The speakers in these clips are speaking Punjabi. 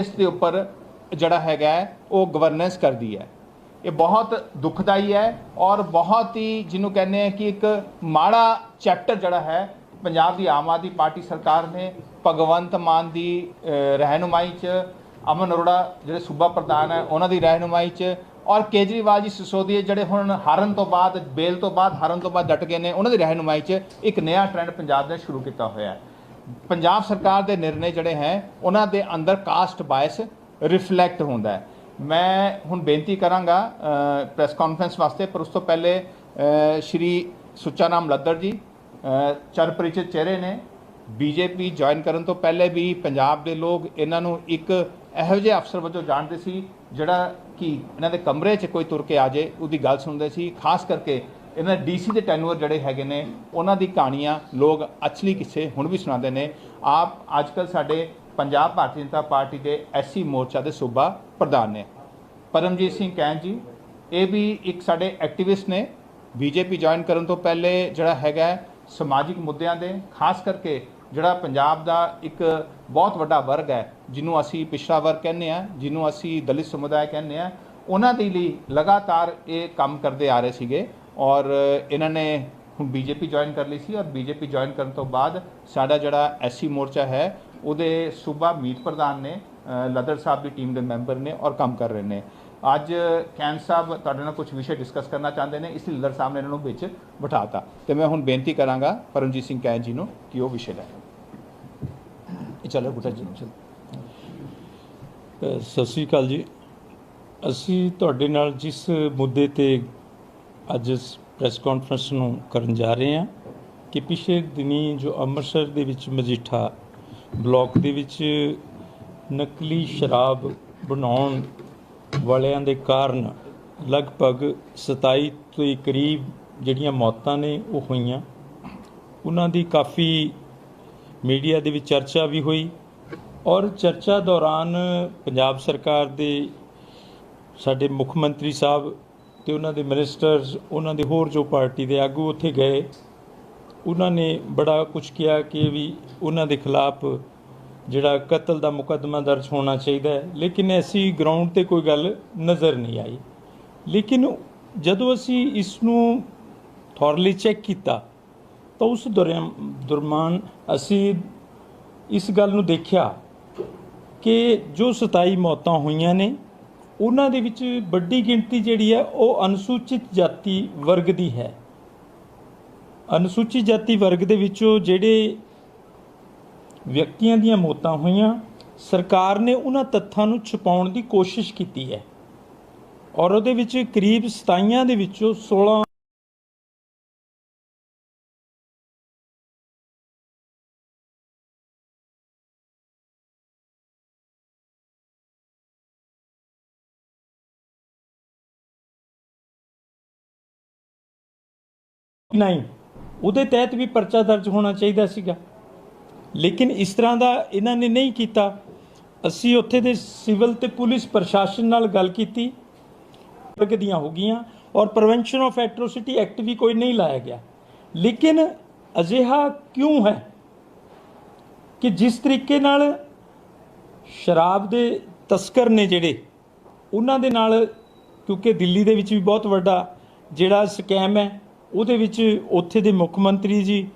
ਇਸ ਦੇ ਉੱਪਰ ਜਿਹੜਾ ਹੈਗਾ ਉਹ ਗਵਰਨੈਂਸ ਕਰਦੀ ਹੈ। ਇਹ ਬਹੁਤ ਦੁਖਦਾਈ ਹੈ ਔਰ ਬਹੁਤ ਹੀ ਜਿਹਨੂੰ ਕਹਿੰਦੇ ਆ ਕਿ ਇੱਕ ਮਾੜਾ ਚੈਪਟਰ ਜਿਹੜਾ ਹੈ, ਪੰਜਾਬ ਦੀ ਆਮ ਆਦਮੀ ਪਾਰਟੀ ਸਰਕਾਰ ਨੇ ਭਗਵੰਤ ਮਾਨ ਦੀ ਰਹਿਨੁਮਾਈ 'ਚ, ਅਮਨ ਅਰੋੜਾ ਜਿਹੜੇ ਸੂਬਾ ਪ੍ਰਧਾਨ ਹੈ, ਉਹਨਾਂ ਦੀ ਰਹਿਨੁਮਾਈ 'ਚ ਔਰ ਕੇਜਰੀਵਾਲ ਜੀ ਸਿਸੋਦੀਆ ਜਿਹੜੇ ਹੁਣ ਹਾਰਨ ਤੋਂ ਬਾਅਦ, ਬੇਲ ਤੋਂ ਬਾਅਦ, ਹਾਰਨ ਤੋਂ ਬਾਅਦ ਡਟ ਗਏ ਨੇ, ਉਹਨਾਂ ਦੀ ਰਹਿਨੁਮਾਈ 'ਚ ਇੱਕ ਨਵਾਂ ਟ੍ਰੈਂਡ ਪੰਜਾਬ ਨੇ ਸ਼ੁਰੂ ਕੀਤਾ ਹੋਇਆ ਹੈ। ਪੰਜਾਬ ਸਰਕਾਰ ਦੇ ਨਿਰਣੇ ਜਿਹੜੇ ਹੈ ਉਹਨਾਂ ਦੇ ਅੰਦਰ ਕਾਸਟ ਬਾਇਸ ਰਿਫਲੈਕਟ ਹੁੰਦਾ ਹੈ। ਮੈਂ ਹੁਣ ਬੇਨਤੀ ਕਰਾਂਗਾ ਪ੍ਰੈਸ ਕਾਨਫਰੰਸ ਵਾਸਤੇ ਪਰ ਉਸ ਤੋਂ ਪਹਿਲੇ ਸ਼੍ਰੀ ਸੁੱਚਾ ਨਾਮ ਲੱਦਰ ਜੀ ਅ, ਚਿਹਰੇ ਨੇ ਬੀਜੇਪੀ ਜੁਆਇਨ ਕਰਨ ਤੋਂ ਪਹਿਲੇ ਵੀ ਪੰਜਾਬ ਦੇ ਲੋਕ ਇਹਨਾਂ ਨੂੰ ਇੱਕ ਇਹੋ ਜਿਹੇ ਅਫਸਰ ਵਜੋਂ ਜਾਣਦੇ ਸੀ ਜਿਹੜਾ ਕਿ ਇਹਨਾਂ ਦੇ ਕਮਰੇ 'ਚ ਕੋਈ ਤੁਰ ਕੇ ਆ ਜੇ ਉਹਦੀ ਗੱਲ ਸੁਣਦੇ ਸੀ। ਖਾਸ ਕਰਕੇ ਇਹਨਾਂ ਡੀਸੀ ਦੇ ਟੈਨੂਅਰ ਜਿਹੜੇ ਹੈਗੇ ਨੇ, ਉਹਨਾਂ ਦੀ ਕਹਾਣੀਆਂ ਲੋਕ ਅਸਲੀ ਕਿੱਸੇ ਹੁਣ ਵੀ ਸੁਣਾਉਂਦੇ ਨੇ। ਆਪ ਅੱਜਕੱਲ ਸਾਡੇ ਪੰਜਾਬ ਭਾਰਤੀ ਜਨਤਾ ਪਾਰਟੀ ਦੇ ਐਸਸੀ ਮੋਰਚਾ ਦੇ ਸੂਬਾ ਪ੍ਰਧਾਨ ਨੇ। ਪਰਮਜੀਤ ਸਿੰਘ ਕੈਨ ਜੀ, ਇਹ ਵੀ ਇੱਕ ਸਾਡੇ ਐਕਟਿਵਿਸਟ ਨੇ। ਬੀਜੇਪੀ ਜੁਆਇਨ ਕਰਨ ਤੋਂ ਪਹਿਲੇ ਜਿਹੜਾ ਹੈਗਾ ਸਮਾਜਿਕ ਮੁੱਦਿਆਂ ਦੇ, ਖਾਸ ਕਰਕੇ ਜਿਹੜਾ ਪੰਜਾਬ ਦਾ ਇੱਕ ਬਹੁਤ ਵੱਡਾ ਵਰਗ ਹੈ, ਜਿਹਨੂੰ ਅਸੀਂ ਪਿਛੜਾ ਵਰਗ ਕਹਿੰਦੇ ਆ ਜਿਹਨੂੰ ਅਸੀਂ ਦਲਿਤ ਸਮੁਦਾਇ ਕਹਿੰਦੇ ਆ ਉਹਨਾਂ ਦੇ ਲਈ ਲਗਾਤਾਰ ਇਹ ਕੰਮ ਕਰਦੇ ਆ ਰਹੇ ਸੀਗੇ। ਔਰ ਇਹਨਾਂ ਨੇ ਹੁਣ ਬੀਜੇਪੀ ਜੁਆਇਨ ਕਰ ਲਈ ਸੀ ਔਰ ਬੀਜੇਪੀ ਜੁਆਇਨ ਕਰਨ ਤੋਂ ਬਾਅਦ ਸਾਡਾ ਜਿਹੜਾ ਐਸਸੀ ਮੋਰਚਾ ਹੈ, ਉਹਦੇ ਸੂਬਾ ਮੀਤ ਪ੍ਰਧਾਨ ਨੇ ਲਦਰ ਸਾਹਿਬ ਦੀ ਟੀਮ ਦੇ ਮੈਂਬਰ ਨੇ ਔਰ ਕੰਮ ਕਰ ਰਹੇ ਨੇ। ਅੱਜ ਕੈਨ ਸਾਹਿਬ ਤੁਹਾਡੇ ਨਾਲ ਕੁਝ ਵਿਸ਼ੇ ਡਿਸਕਸ ਕਰਨਾ ਚਾਹੁੰਦੇ ਨੇ, ਇਸ ਲਈ ਲਦਰ ਸਾਹਿਬ ਨੇ ਇਹਨਾਂ ਨੂੰ ਵਿੱਚ ਬਿਠਾਤਾ। ਤੇ ਮੈਂ ਹੁਣ ਬੇਨਤੀ ਕਰਾਂਗਾ ਪਰਮਜੀਤ ਸਿੰਘ ਕੈਨ ਜੀ ਨੂੰ ਕਿ ਉਹ ਵਿਸ਼ੇ ਲੈ ਚਲੋ ਗੁੱਟਾ ਜੀ। ਚਲੋ ਸਤਿ ਸ੍ਰੀ ਅਕਾਲ ਜੀ। ਅਸੀਂ ਤੁਹਾਡੇ ਨਾਲ ਜਿਸ ਮੁੱਦੇ ਤੇ ਅੱਜ ਇਸ ਪ੍ਰੈਸ ਕਾਨਫਰੰਸ ਨੂੰ ਕਰਨ ਜਾ ਰਹੇ ਹਾਂ ਕਿ ਪਿਛਲੇ ਦਿਨੀ ਜੋ ਅੰਮ੍ਰਿਤਸਰ ਦੇ ਵਿੱਚ ਮਜੀਠਾ ਬਲਾਕ ਦੇ ਵਿੱਚ ਨਕਲੀ ਸ਼ਰਾਬ ਬਣਾਉਣ ਵਾਲਿਆਂ ਦੇ ਕਾਰਨ ਲਗਭਗ 27 ਤੋਂ ਕਰੀਬ ਜਿਹੜੀਆਂ ਮੌਤਾਂ ਨੇ ਉਹ ਹੋਈਆਂ। ਉਹਨਾਂ ਦੀ ਕਾਫੀ ਮੀਡੀਆ ਦੇ ਵਿੱਚ ਚਰਚਾ ਵੀ ਹੋਈ ਔਰ ਚਰਚਾ ਦੌਰਾਨ ਪੰਜਾਬ ਸਰਕਾਰ ਦੇ ਸਾਡੇ ਮੁੱਖ ਮੰਤਰੀ ਸਾਹਿਬ ਤੇ ਉਹਨਾਂ ਦੇ ਮਿਨਿਸਟਰਸ ਉਹਨਾਂ ਦੇ ਹੋਰ ਜੋ ਪਾਰਟੀ ਦੇ ਆਗੂ ਉੱਥੇ ਗਏ। ਉਹਨਾਂ ਨੇ ਬੜਾ ਕੁਝ ਕਿਹਾ ਕਿ ਵੀ ਉਹਨਾਂ ਦੇ ਖਿਲਾਫ ਜਿਹੜਾ ਕਤਲ ਦਾ ਮੁਕੱਦਮਾ ਦਰਜ ਹੋਣਾ ਚਾਹੀਦਾ ਹੈ। ਲੇਕਿਨ ਐਸੀ ਗਰਾਊਂਡ ਤੇ ਕੋਈ ਗੱਲ ਨਜ਼ਰ ਨਹੀਂ ਆਈ। ਲੇਕਿਨ ਜਦੋਂ ਅਸੀਂ ਇਸ ਨੂੰ ਥੋਰਲੀ ਚੈੱਕ ਕੀਤਾ, ਤਾਂ ਉਸ ਦੌਰਾਨ ਦਰਮਾਨ ਅਸੀਂ ਇਸ ਗੱਲ ਨੂੰ ਦੇਖਿਆ ਕਿ ਜੋ 27 ਮੌਤਾਂ ਹੋਈਆਂ ਨੇ ਉਹਨਾਂ ਦੇ ਵਿੱਚ ਵੱਡੀ ਗਿਣਤੀ ਜਿਹੜੀ ਹੈ ਉਹ ਅਨੁਸੂਚਿਤ ਜਾਤੀ ਵਰਗ ਦੀ ਹੈ। ਅਨੁਸੂਚਿਤ ਜਾਤੀ ਵਰਗ ਦੇ ਵਿੱਚੋਂ ਜਿਹੜੇ ਵਿਅਕਤੀਆਂ ਦੀਆਂ ਮੌਤਾਂ ਹੋਈਆਂ, ਸਰਕਾਰ ਨੇ ਉਹਨਾਂ ਤੱਥਾਂ ਨੂੰ ਛੁਪਾਉਣ ਦੀ ਕੋਸ਼ਿਸ਼ ਕੀਤੀ ਹੈ। ਔਰ ਉਹਦੇ ਵਿੱਚ ਕਰੀਬ 27 ਦੇ ਵਿੱਚੋਂ 16 ਨਹੀਂ, ਉਹਦੇ ਤਹਿਤ ਵੀ ਪਰਚਾ ਦਰਜ ਹੋਣਾ ਚਾਹੀਦਾ ਸੀਗਾ। ਲੇਕਿਨ ਇਸ ਤਰ੍ਹਾਂ ਦਾ ਇਹਨਾਂ ਨੇ ਨਹੀਂ ਕੀਤਾ। ਅਸੀਂ ਉੱਥੇ ਦੇ ਸਿਵਲ ਤੇ ਪੁਲਿਸ ਪ੍ਰਸ਼ਾਸਨ ਨਾਲ ਗੱਲ ਕੀਤੀ। ਵਰਗ ਦੀਆਂ ਹੋ ਗਈਆਂ ਔਰ ਪ੍ਰੀਵੈਂਸ਼ਨ ਆਫ ਐਟਰੋਸਿਟੀ ਐਕਟ ਵੀ ਕੋਈ ਨਹੀਂ ਲਾਇਆ ਗਿਆ। ਲੇਕਿਨ ਅਜਿਹਾ ਕਿਉਂ ਹੈ ਕਿ ਜਿਸ ਤਰੀਕੇ ਨਾਲ ਸ਼ਰਾਬ ਦੇ ਤਸਕਰ ਨੇ ਜਿਹੜੇ, ਉਹਨਾਂ ਦੇ ਨਾਲ, ਕਿਉਂਕਿ ਦਿੱਲੀ ਦੇ ਵਿੱਚ ਵੀ ਬਹੁਤ ਵੱਡਾ ਜਿਹੜਾ ਸਕੈਮ ਹੈ ਉਹਦੇ ਵਿੱਚ ਉੱਥੇ ਦੇ ਮੁੱਖ ਮੰਤਰੀ ਜੀ,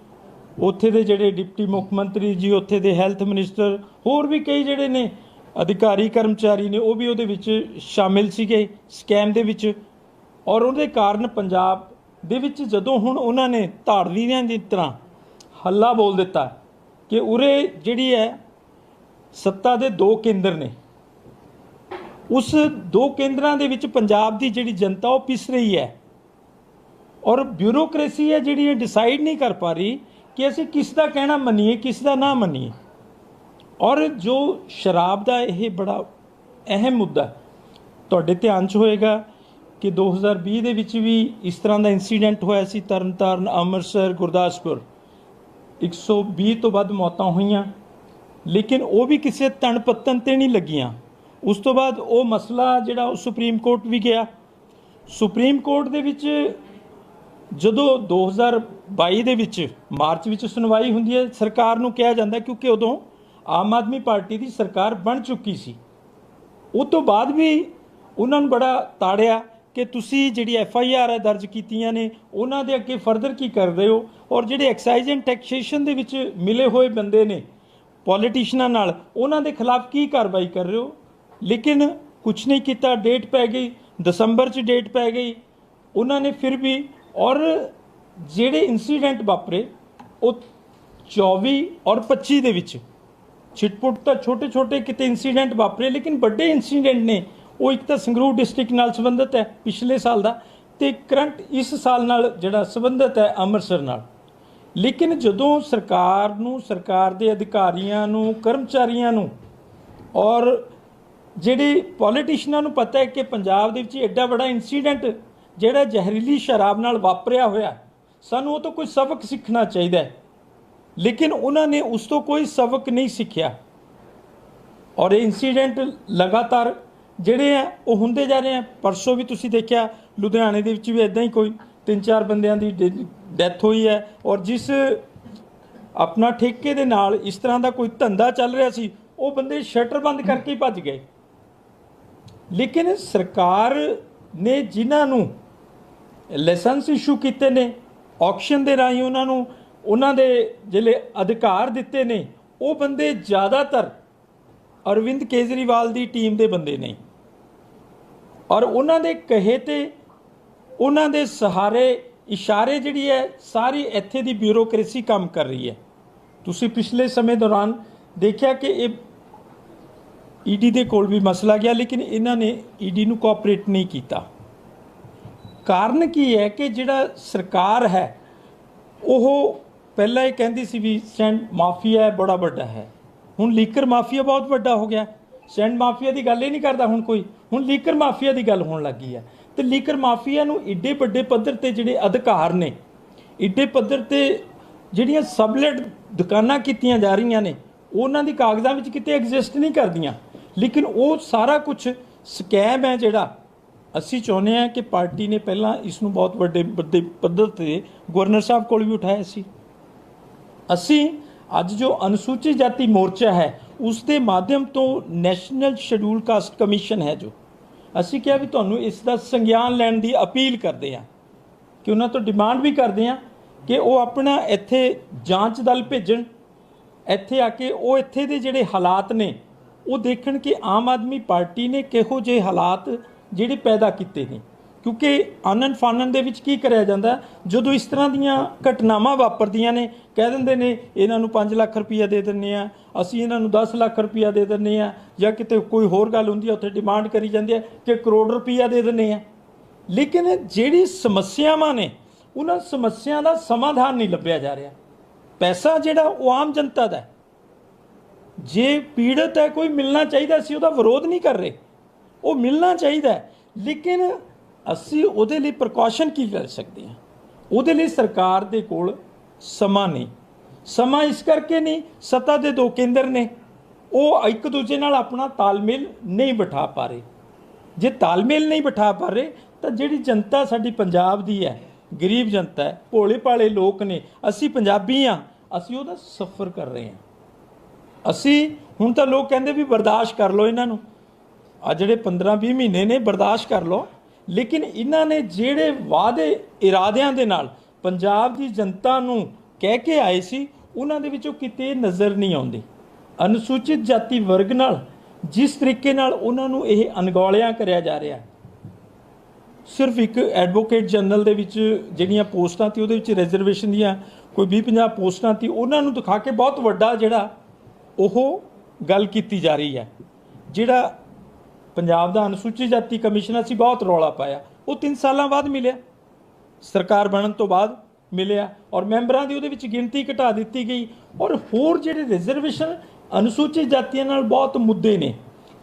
ਉੱਥੇ ਦੇ ਜਿਹੜੇ ਡਿਪਟੀ ਮੁੱਖ ਮੰਤਰੀ ਜੀ, ਉੱਥੇ ਦੇ ਹੈਲਥ ਮਿਨਿਸਟਰ, ਹੋਰ ਵੀ ਕਈ ਜਿਹੜੇ ਨੇ ਅਧਿਕਾਰੀ, ਕਰਮਚਾਰੀ ਨੇ, ਉਹ ਵੀ ਉਹਦੇ ਵਿੱਚ ਸ਼ਾਮਿਲ ਸੀਗੇ ਸਕੈਮ ਦੇ ਵਿੱਚ। ਔਰ ਉਹਦੇ ਕਾਰਨ ਪੰਜਾਬ ਦੇ ਵਿੱਚ ਜਦੋਂ ਹੁਣ ਉਹਨਾਂ ਨੇ ਧਾੜਵੀਆਂ ਦੀ ਤਰ੍ਹਾਂ ਹੱਲਾ ਬੋਲ ਦਿੱਤਾ ਕਿ ਉਰੇ ਜਿਹੜੀ ਹੈ ਸੱਤਾ ਦੇ ਦੋ ਕੇਂਦਰ ਨੇ, ਉਸ ਦੋ ਕੇਂਦਰਾਂ ਦੇ ਵਿੱਚ ਪੰਜਾਬ ਦੀ ਜਿਹੜੀ ਜਨਤਾ ਉਹ ਪਿਸ ਰਹੀ ਹੈ। ਔਰ ਬਿਊਰੋਕ੍ਰੇਸੀ ਹੈ ਜਿਹੜੀ ਇਹ ਡਿਸਾਈਡ ਨਹੀਂ ਕਰ ਪਾ ਰਹੀ ਕਿ ਅਸੀਂ ਕਿਸ ਦਾ ਕਹਿਣਾ ਮੰਨੀਏ ਕਿਸ ਦਾ ਨਾ ਮੰਨੀਏ। ਔਰ ਜੋ ਸ਼ਰਾਬ ਦਾ ਇਹ ਬੜਾ ਅਹਿਮ ਮੁੱਦਾ ਤੁਹਾਡੇ ਧਿਆਨ 'ਚ ਹੋਏਗਾ ਕਿ 2020 ਦੇ ਵਿੱਚ ਵੀ ਇਸ ਤਰ੍ਹਾਂ ਦਾ ਇਨਸੀਡੈਂਟ ਹੋਇਆ ਸੀ ਤਰਨਤਾਰਨ, ਅੰਮ੍ਰਿਤਸਰ, ਗੁਰਦਾਸਪੁਰ। 120 ਤੋਂ ਵੱਧ ਮੌਤਾਂ ਹੋਈਆਂ, ਲੇਕਿਨ ਉਹ ਵੀ ਕਿਸੇ ਤਣ ਪੱਤਨ ਤੇ ਨਹੀਂ ਲੱਗੀਆਂ। ਉਸ ਤੋਂ ਬਾਅਦ ਉਹ ਮਸਲਾ ਜਿਹੜਾ ਉਹ ਸੁਪਰੀਮ ਕੋਰਟ ਵੀ ਗਿਆ। ਸੁਪਰੀਮ ਕੋਰਟ ਦੇ ਵਿੱਚ ਜਦੋਂ 2022 ਦੇ ਵਿੱਚ, ਮਾਰਚ ਵਿੱਚ ਸੁਣਵਾਈ ਹੁੰਦੀ ਹੈ, ਸਰਕਾਰ ਨੂੰ ਕਿਹਾ ਜਾਂਦਾ ਕਿਉਂਕਿ ਉਦੋਂ ਆਮ ਆਦਮੀ ਪਾਰਟੀ ਦੀ ਸਰਕਾਰ ਬਣ ਚੁੱਕੀ ਸੀ। ਉਹ ਤੋਂ ਬਾਅਦ ਵੀ ਉਹਨਾਂ ਨੂੰ ਬੜਾ ਤਾੜਿਆ ਕਿ ਤੁਸੀਂ ਜਿਹੜੀ ਐਫ ਆਈ ਆਰ ਹੈ ਦਰਜ ਕੀਤੀਆਂ ਨੇ, ਉਹਨਾਂ ਦੇ ਅੱਗੇ ਫਰਦਰ ਕੀ ਕਰਦੇ ਹੋ? ਔਰ ਜਿਹੜੇ ਐਕਸਾਈਜ਼ ਐਂਡ ਟੈਕਸੇਸ਼ਨ ਦੇ ਵਿੱਚ ਮਿਲੇ ਹੋਏ ਬੰਦੇ ਨੇ ਪੋਲੀਟੀਸ਼ੀਅਨਾਂ ਨਾਲ, ਉਹਨਾਂ ਦੇ ਖਿਲਾਫ ਕੀ ਕਾਰਵਾਈ ਕਰ ਰਹੇ ਹੋ? ਲੇਕਿਨ ਕੁਝ ਨਹੀਂ ਕੀਤਾ, ਡੇਟ ਪੈ ਗਈ, ਦਸੰਬਰ 'ਚ ਡੇਟ ਪੈ ਗਈ। ਉਹਨਾਂ ਨੇ ਫਿਰ ਵੀ ਔਰ ਜਿਹੜੇ ਇਨਸੀਡੈਂਟ ਵਾਪਰੇ, ਉਹ 24 ਔਰ 25 ਦੇ ਵਿੱਚ। ਛਿਟਪੁਟ ਤਾਂ ਛੋਟੇ ਛੋਟੇ ਕਿਤੇ ਇਨਸੀਡੈਂਟ ਵਾਪਰੇ, ਲੇਕਿਨ ਵੱਡੇ ਇਨਸੀਡੈਂਟ ਨੇ। ਉਹ ਇੱਕ ਤਾਂ ਸੰਗਰੂਰ ਡਿਸਟ੍ਰਿਕਟ ਨਾਲ ਸੰਬੰਧਿਤ ਹੈ ਪਿਛਲੇ ਸਾਲ ਦਾ ਤੇ ਕਰੰਟ ਇਸ ਸਾਲ ਨਾਲ ਜਿਹੜਾ ਸੰਬੰਧਿਤ ਹੈ ਅੰਮ੍ਰਿਤਸਰ ਨਾਲ। ਲੇਕਿਨ ਜਦੋਂ ਸਰਕਾਰ ਨੂੰ, ਸਰਕਾਰ ਦੇ ਅਧਿਕਾਰੀਆਂ ਨੂੰ, ਕਰਮਚਾਰੀਆਂ ਨੂੰ ਔਰ ਜਿਹੜੇ ਪੋਲੀਟੀਸ਼ੀਅਨਾਂ ਨੂੰ ਪਤਾ ਹੈ ਕਿ ਪੰਜਾਬ ਦੇ ਵਿੱਚ ਐਡਾ ਵੱਡਾ ਇਨਸੀਡੈਂਟ ਜਿਹੜਾ ਜ਼ਹਿਰੀਲੀ ਸ਼ਰਾਬ ਨਾਲ ਵਾਪਰਿਆ ਹੋਇਆ ਸਾਨੂੰ ਉਹ ਤੋਂ ਕੋਈ ਸਬਕ ਸਿੱਖਣਾ ਚਾਹੀਦਾ ਹੈ। ਲੇਕਿਨ ਉਹਨਾਂ ਨੇ ਉਸ ਤੋਂ ਕੋਈ ਸਬਕ ਨਹੀਂ ਸਿੱਖਿਆ। ਔਰ ਇਹ ਇਨਸੀਡੈਂਟ ਲਗਾਤਾਰ ਜਿਹੜੇ ਆ ਉਹ ਹੁੰਦੇ ਜਾ ਰਹੇ ਆ ਪਰਸੋਂ ਵੀ ਤੁਸੀਂ ਦੇਖਿਆ, ਲੁਧਿਆਣੇ ਦੇ ਵਿੱਚ ਵੀ ਇਦਾਂ ਹੀ ਕੋਈ ਤਿੰਨ ਚਾਰ ਬੰਦਿਆਂ ਦੀ ਡੈਥ ਹੋਈ ਹੈ। ਔਰ ਜਿਸ ਆਪਣਾ ਠੇਕੇ ਦੇ ਨਾਲ ਇਸ ਤਰ੍ਹਾਂ ਦਾ ਕੋਈ ਧੰਦਾ ਚੱਲ ਰਿਹਾ ਸੀ, ਉਹ ਬੰਦੇ ਸ਼ਟਰ ਬੰਦ ਕਰਕੇ ਭੱਜ ਗਏ। ਲੇਕਿਨ ਸਰਕਾਰ ਨੇ ਜਿਨ੍ਹਾਂ ਨੂੰ ਲਾਇਸੈਂਸ ਇਸ਼ੂ ਕੀਤੇ ਨੇ ਆਕਸ਼ਨ ਦੇ ਰਾਹੀਂ ਉਹਨਾਂ ਨੂੰ, ਉਹਨਾਂ ਦੇ ਜਿਹੜੇ ਅਧਿਕਾਰ ਦਿੱਤੇ ਨੇ, ਉਹ ਬੰਦੇ ਜ਼ਿਆਦਾਤਰ ਅਰਵਿੰਦ ਕੇਜਰੀਵਾਲ ਦੀ ਟੀਮ ਦੇ ਬੰਦੇ ਨੇ। ਔਰ ਉਹਨਾਂ ਦੇ ਕਹੇ ਤੇ, ਉਹਨਾਂ ਦੇ ਸਹਾਰੇ, ਇਸ਼ਾਰੇ ਜਿਹੜੀ ਹੈ, ਸਾਰੀ ਇੱਥੇ ਦੀ ਬਿਊਰੋਕ੍ਰੇਸੀ ਕੰਮ ਕਰ ਰਹੀ ਹੈ। ਤੁਸੀਂ ਪਿਛਲੇ ਸਮੇਂ ਦੌਰਾਨ ਦੇਖਿਆ ਕਿ ਇਹ ਈਡੀ ਦੇ ਕੋਲ ਵੀ ਮਸਲਾ ਗਿਆ, ਲੇਕਿਨ ਇਹਨਾਂ ਨੇ ਈਡੀ ਨੂੰ ਕੋਆਪਰੇਟ ਨਹੀਂ ਕੀਤਾ। ਕਾਰਨ ਕੀ ਹੈ ਕਿ ਜਿਹੜਾ ਸਰਕਾਰ ਹੈ, ਉਹ ਪਹਿਲਾਂ ਇਹ ਕਹਿੰਦੀ ਸੀ ਵੀ ਸੈਂਡ ਮਾਫੀਆ ਬੜਾ ਵੱਡਾ ਹੈ। ਹੁਣ ਲੀਕਰ ਮਾਫੀਆ ਬਹੁਤ ਵੱਡਾ ਹੋ ਗਿਆ। ਸੈਂਡ ਮਾਫੀਆ ਦੀ ਗੱਲ ਹੀ ਨਹੀਂ ਕਰਦਾ ਹੁਣ ਕੋਈ। ਹੁਣ ਲੀਕਰ ਮਾਫੀਆ ਦੀ ਗੱਲ ਹੋਣ ਲੱਗੀ ਹੈ। ਤੇ ਲੀਕਰ ਮਾਫੀਆ ਨੂੰ ਏਡੇ ਵੱਡੇ ਪੱਧਰ ਤੇ ਜਿਹੜੇ ਅਧਿਕਾਰ ਨੇ, ਏਡੇ ਪੱਧਰ ਤੇ ਜਿਹੜੀਆਂ ਸਬਲੈਟ ਦੁਕਾਨਾਂ ਕੀਤੀਆਂ ਜਾ ਰਹੀਆਂ ਨੇ, ਉਹਨਾਂ ਦੀ ਕਾਗਜ਼ਾਂ ਵਿੱਚ ਕਿਤੇ ਐਗਜ਼ਿਸਟ ਨਹੀਂ ਕਰਦੀਆਂ। ਲੇਕਿਨ ਉਹ ਸਾਰਾ ਕੁਝ ਸਕੈਮ ਹੈ ਜਿਹੜਾ ਅਸੀਂ ਚਾਹੁੰਦੇ ਹਾਂ ਕਿ ਪਾਰਟੀ ਨੇ ਪਹਿਲਾਂ ਇਸ ਨੂੰ ਬਹੁਤ ਵੱਡੇ ਵੱਡੇ ਪੱਧਰ ਤੇ ਗਵਰਨਰ ਸਾਹਿਬ ਕੋਲ ਵੀ ਉਠਾਇਆ ਸੀ। ਅਸੀਂ ਅੱਜ ਜੋ ਅਨੁਸੂਚਿਤ ਜਾਤੀ ਮੋਰਚਾ ਹੈ, ਉਸ ਦੇ ਮਾਧਿਅਮ ਤੋਂ ਨੈਸ਼ਨਲ ਸ਼ਡਿਊਲ ਕਾਸਟ ਕਮਿਸ਼ਨ ਹੈ ਜੋ। ਅਸੀਂ ਕਿਹਾ ਵੀ ਤੁਹਾਨੂੰ ਇਸ ਦਾ ਸੰਗਿਆਨ ਲੈਣ ਦੀ ਅਪੀਲ ਕਰਦੇ ਹਾਂ ਕਿ ਉਹਨਾਂ ਤੋਂ ਡਿਮਾਂਡ ਵੀ ਕਰਦੇ ਹਾਂ ਕਿ ਉਹ ਆਪਣਾ ਇੱਥੇ ਜਾਂਚ ਦਲ ਭੇਜਣ, ਇੱਥੇ ਆ ਕੇ ਉਹ ਇੱਥੇ ਦੇ ਜਿਹੜੇ ਹਾਲਾਤ ਨੇ, ਉਹ ਦੇਖਣ ਕਿ ਆਮ ਆਦਮੀ ਪਾਰਟੀ ਨੇ ਕਿਹੋ ਜਿਹੇ ਹਾਲਾਤ ਜਿਹੜੇ ਪੈਦਾ ਕੀਤੇ ਨੇ। ਕਿਉਂਕਿ ਆਨੰਦ ਫਾਨਨ ਦੇ ਵਿੱਚ ਕੀ ਕਰਿਆ ਜਾਂਦਾ ਜਦੋਂ ਇਸ ਤਰ੍ਹਾਂ ਦੀਆਂ ਘਟਨਾਵਾਂ ਵਾਪਰਦੀਆਂ ਨੇ, ਕਹਿ ਦਿੰਦੇ ਨੇ, ਇਹਨਾਂ ਨੂੰ 5 ਲੱਖ ਰੁਪਈਆ ਦੇ ਦਿੰਨੇ ਆ ਅਸੀਂ ਇਹਨਾਂ ਨੂੰ 10 ਲੱਖ ਰੁਪਈਆ ਦੇ ਦਿੰਨੇ ਆ ਜਾਂ ਕਿਤੇ ਕੋਈ ਹੋਰ ਗੱਲ ਹੁੰਦੀ ਹੈ, ਉੱਥੇ ਡਿਮਾਂਡ ਕਰੀ ਜਾਂਦੀ ਹੈ ਕਿ ਕਰੋੜ ਰੁਪਈਆ ਦੇ ਦਿੰਨੇ ਆ ਲੇਕਿਨ ਜਿਹੜੀ ਸਮੱਸਿਆਵਾਂ ਨੇ, ਉਹਨਾਂ ਸਮੱਸਿਆ ਦਾ ਸਮਾਧਾਨ ਨਹੀਂ ਲੱਭਿਆ ਜਾ ਰਿਹਾ। ਪੈਸਾ ਜਿਹੜਾ, ਉਹ ਆਮ ਜਨਤਾ ਦਾ ਜੇ ਪੀੜਤ ਹੈ, ਕੋਈ ਮਿਲਣਾ ਚਾਹੀਦਾ ਸੀ ਉਹਦਾ ਵਿਰੋਧ ਨਹੀਂ ਕਰ ਰਹੇ। ਉਹ ਮਿਲਣਾ ਚਾਹੀਦਾ ਲੇਕਿਨ ਅਸੀਂ ਉਹਦੇ ਲਈ ਪ੍ਰੀਕਾਸ਼ਨ ਕੀ ਕਰ ਸਕਦੇ ਹਾਂ? ਉਹਦੇ ਲਈ ਸਰਕਾਰ ਦੇ ਕੋਲ ਸਮਾਂ ਨਹੀਂ। ਸਮਾਂ ਇਸ ਕਰਕੇ ਨਹੀਂ, ਸੱਤਾ ਦੇ ਦੋ ਕੇਂਦਰ ਨੇ। ਉਹ ਇੱਕ ਦੂਜੇ ਨਾਲ ਆਪਣਾ ਤਾਲਮੇਲ ਨਹੀਂ ਬਿਠਾ ਪਾ ਰਹੇ। ਜੇ ਤਾਲਮੇਲ ਨਹੀਂ ਬਿਠਾ ਪਾ ਰਹੇ, ਤਾਂ ਜਿਹੜੀ ਜਨਤਾ ਸਾਡੀ ਪੰਜਾਬ ਦੀ ਹੈ, ਗਰੀਬ ਜਨਤਾ ਹੈ, ਭੋਲੇ ਭਾਲੇ ਲੋਕ ਨੇ, ਅਸੀਂ ਪੰਜਾਬੀ ਆ ਅਸੀਂ ਉਹਦਾ ਸਫਰ ਕਰ ਰਹੇ ਹਾਂ। ਅਸੀਂ, ਹੁਣ ਤਾਂ ਲੋਕ ਕਹਿੰਦੇ ਵੀ ਬਰਦਾਸ਼ਤ ਕਰ ਲਓ ਇਹਨਾਂ ਨੂੰ। ਆ ਜਿਹੜੇ 15 20 ਮਹੀਨੇ ਨੇ, ਬਰਦਾਸ਼ਤ ਕਰ ਲਓ। ਲੇਕਿਨ ਇਹਨਾਂ ਨੇ ਜਿਹੜੇ ਵਾਅਦੇ ਇਰਾਦਿਆਂ ਦੇ ਨਾਲ ਪੰਜਾਬ ਦੀ ਜਨਤਾ ਨੂੰ ਕਹਿ ਕੇ ਆਏ ਸੀ, ਉਹਨਾਂ ਦੇ ਵਿੱਚੋਂ ਕਿਤੇ ਨਜ਼ਰ ਨਹੀਂ ਆਉਂਦੀ। ਅਨੁਸੂਚਿਤ ਜਾਤੀ ਵਰਗ ਨਾਲ, ਜਿਸ ਤਰੀਕੇ ਨਾਲ ਉਹਨਾਂ ਨੂੰ ਇਹ ਅਣਗੌਲਿਆਂ ਕਰਿਆ ਜਾ ਰਿਹਾ ਸਿਰਫ ਇੱਕ ਐਡਵੋਕੇਟ ਜਨਰਲ ਦੇ ਵਿੱਚ ਜਿਹੜੀਆਂ ਪੋਸਟਾਂ ਸੀ, ਉਹਦੇ ਵਿੱਚ ਰਿਜ਼ਰਵੇਸ਼ਨ ਦੀਆਂ ਕੋਈ 20 50 ਪੋਸਟਾਂ ਸੀ, ਉਹਨਾਂ ਨੂੰ ਦਿਖਾ ਕੇ ਬਹੁਤ ਵੱਡਾ ਜਿਹੜਾ ਉਹ ਗੱਲ ਕੀਤੀ ਜਾ ਰਹੀ ਹੈ। ਜਿਹੜਾ ਪੰਜਾਬ ਦਾ ਅਨੁਸੂਚਿਤ ਜਾਤੀ ਕਮਿਸ਼ਨ ਅਸੀਂ ਬਹੁਤ ਰੌਲਾ ਪਾਇਆ। ਉਹ 3 ਸਾਲਾਂ ਬਾਅਦ ਮਿਲਿਆ। ਸਰਕਾਰ ਬਣਨ ਤੋਂ ਬਾਅਦ ਮਿਲਿਆ ਔਰ ਮੈਂਬਰਾਂ ਦੀ ਉਹਦੇ ਵਿੱਚ ਗਿਣਤੀ ਘਟਾ ਦਿੱਤੀ ਗਈ ਔਰ ਹੋਰ ਜਿਹੜੇ ਰਿਜ਼ਰਵੇਸ਼ਨ ਅਨੁਸੂਚਿਤ ਜਾਤੀਆਂ ਨਾਲ ਬਹੁਤ ਮੁੱਦੇ ਨੇ।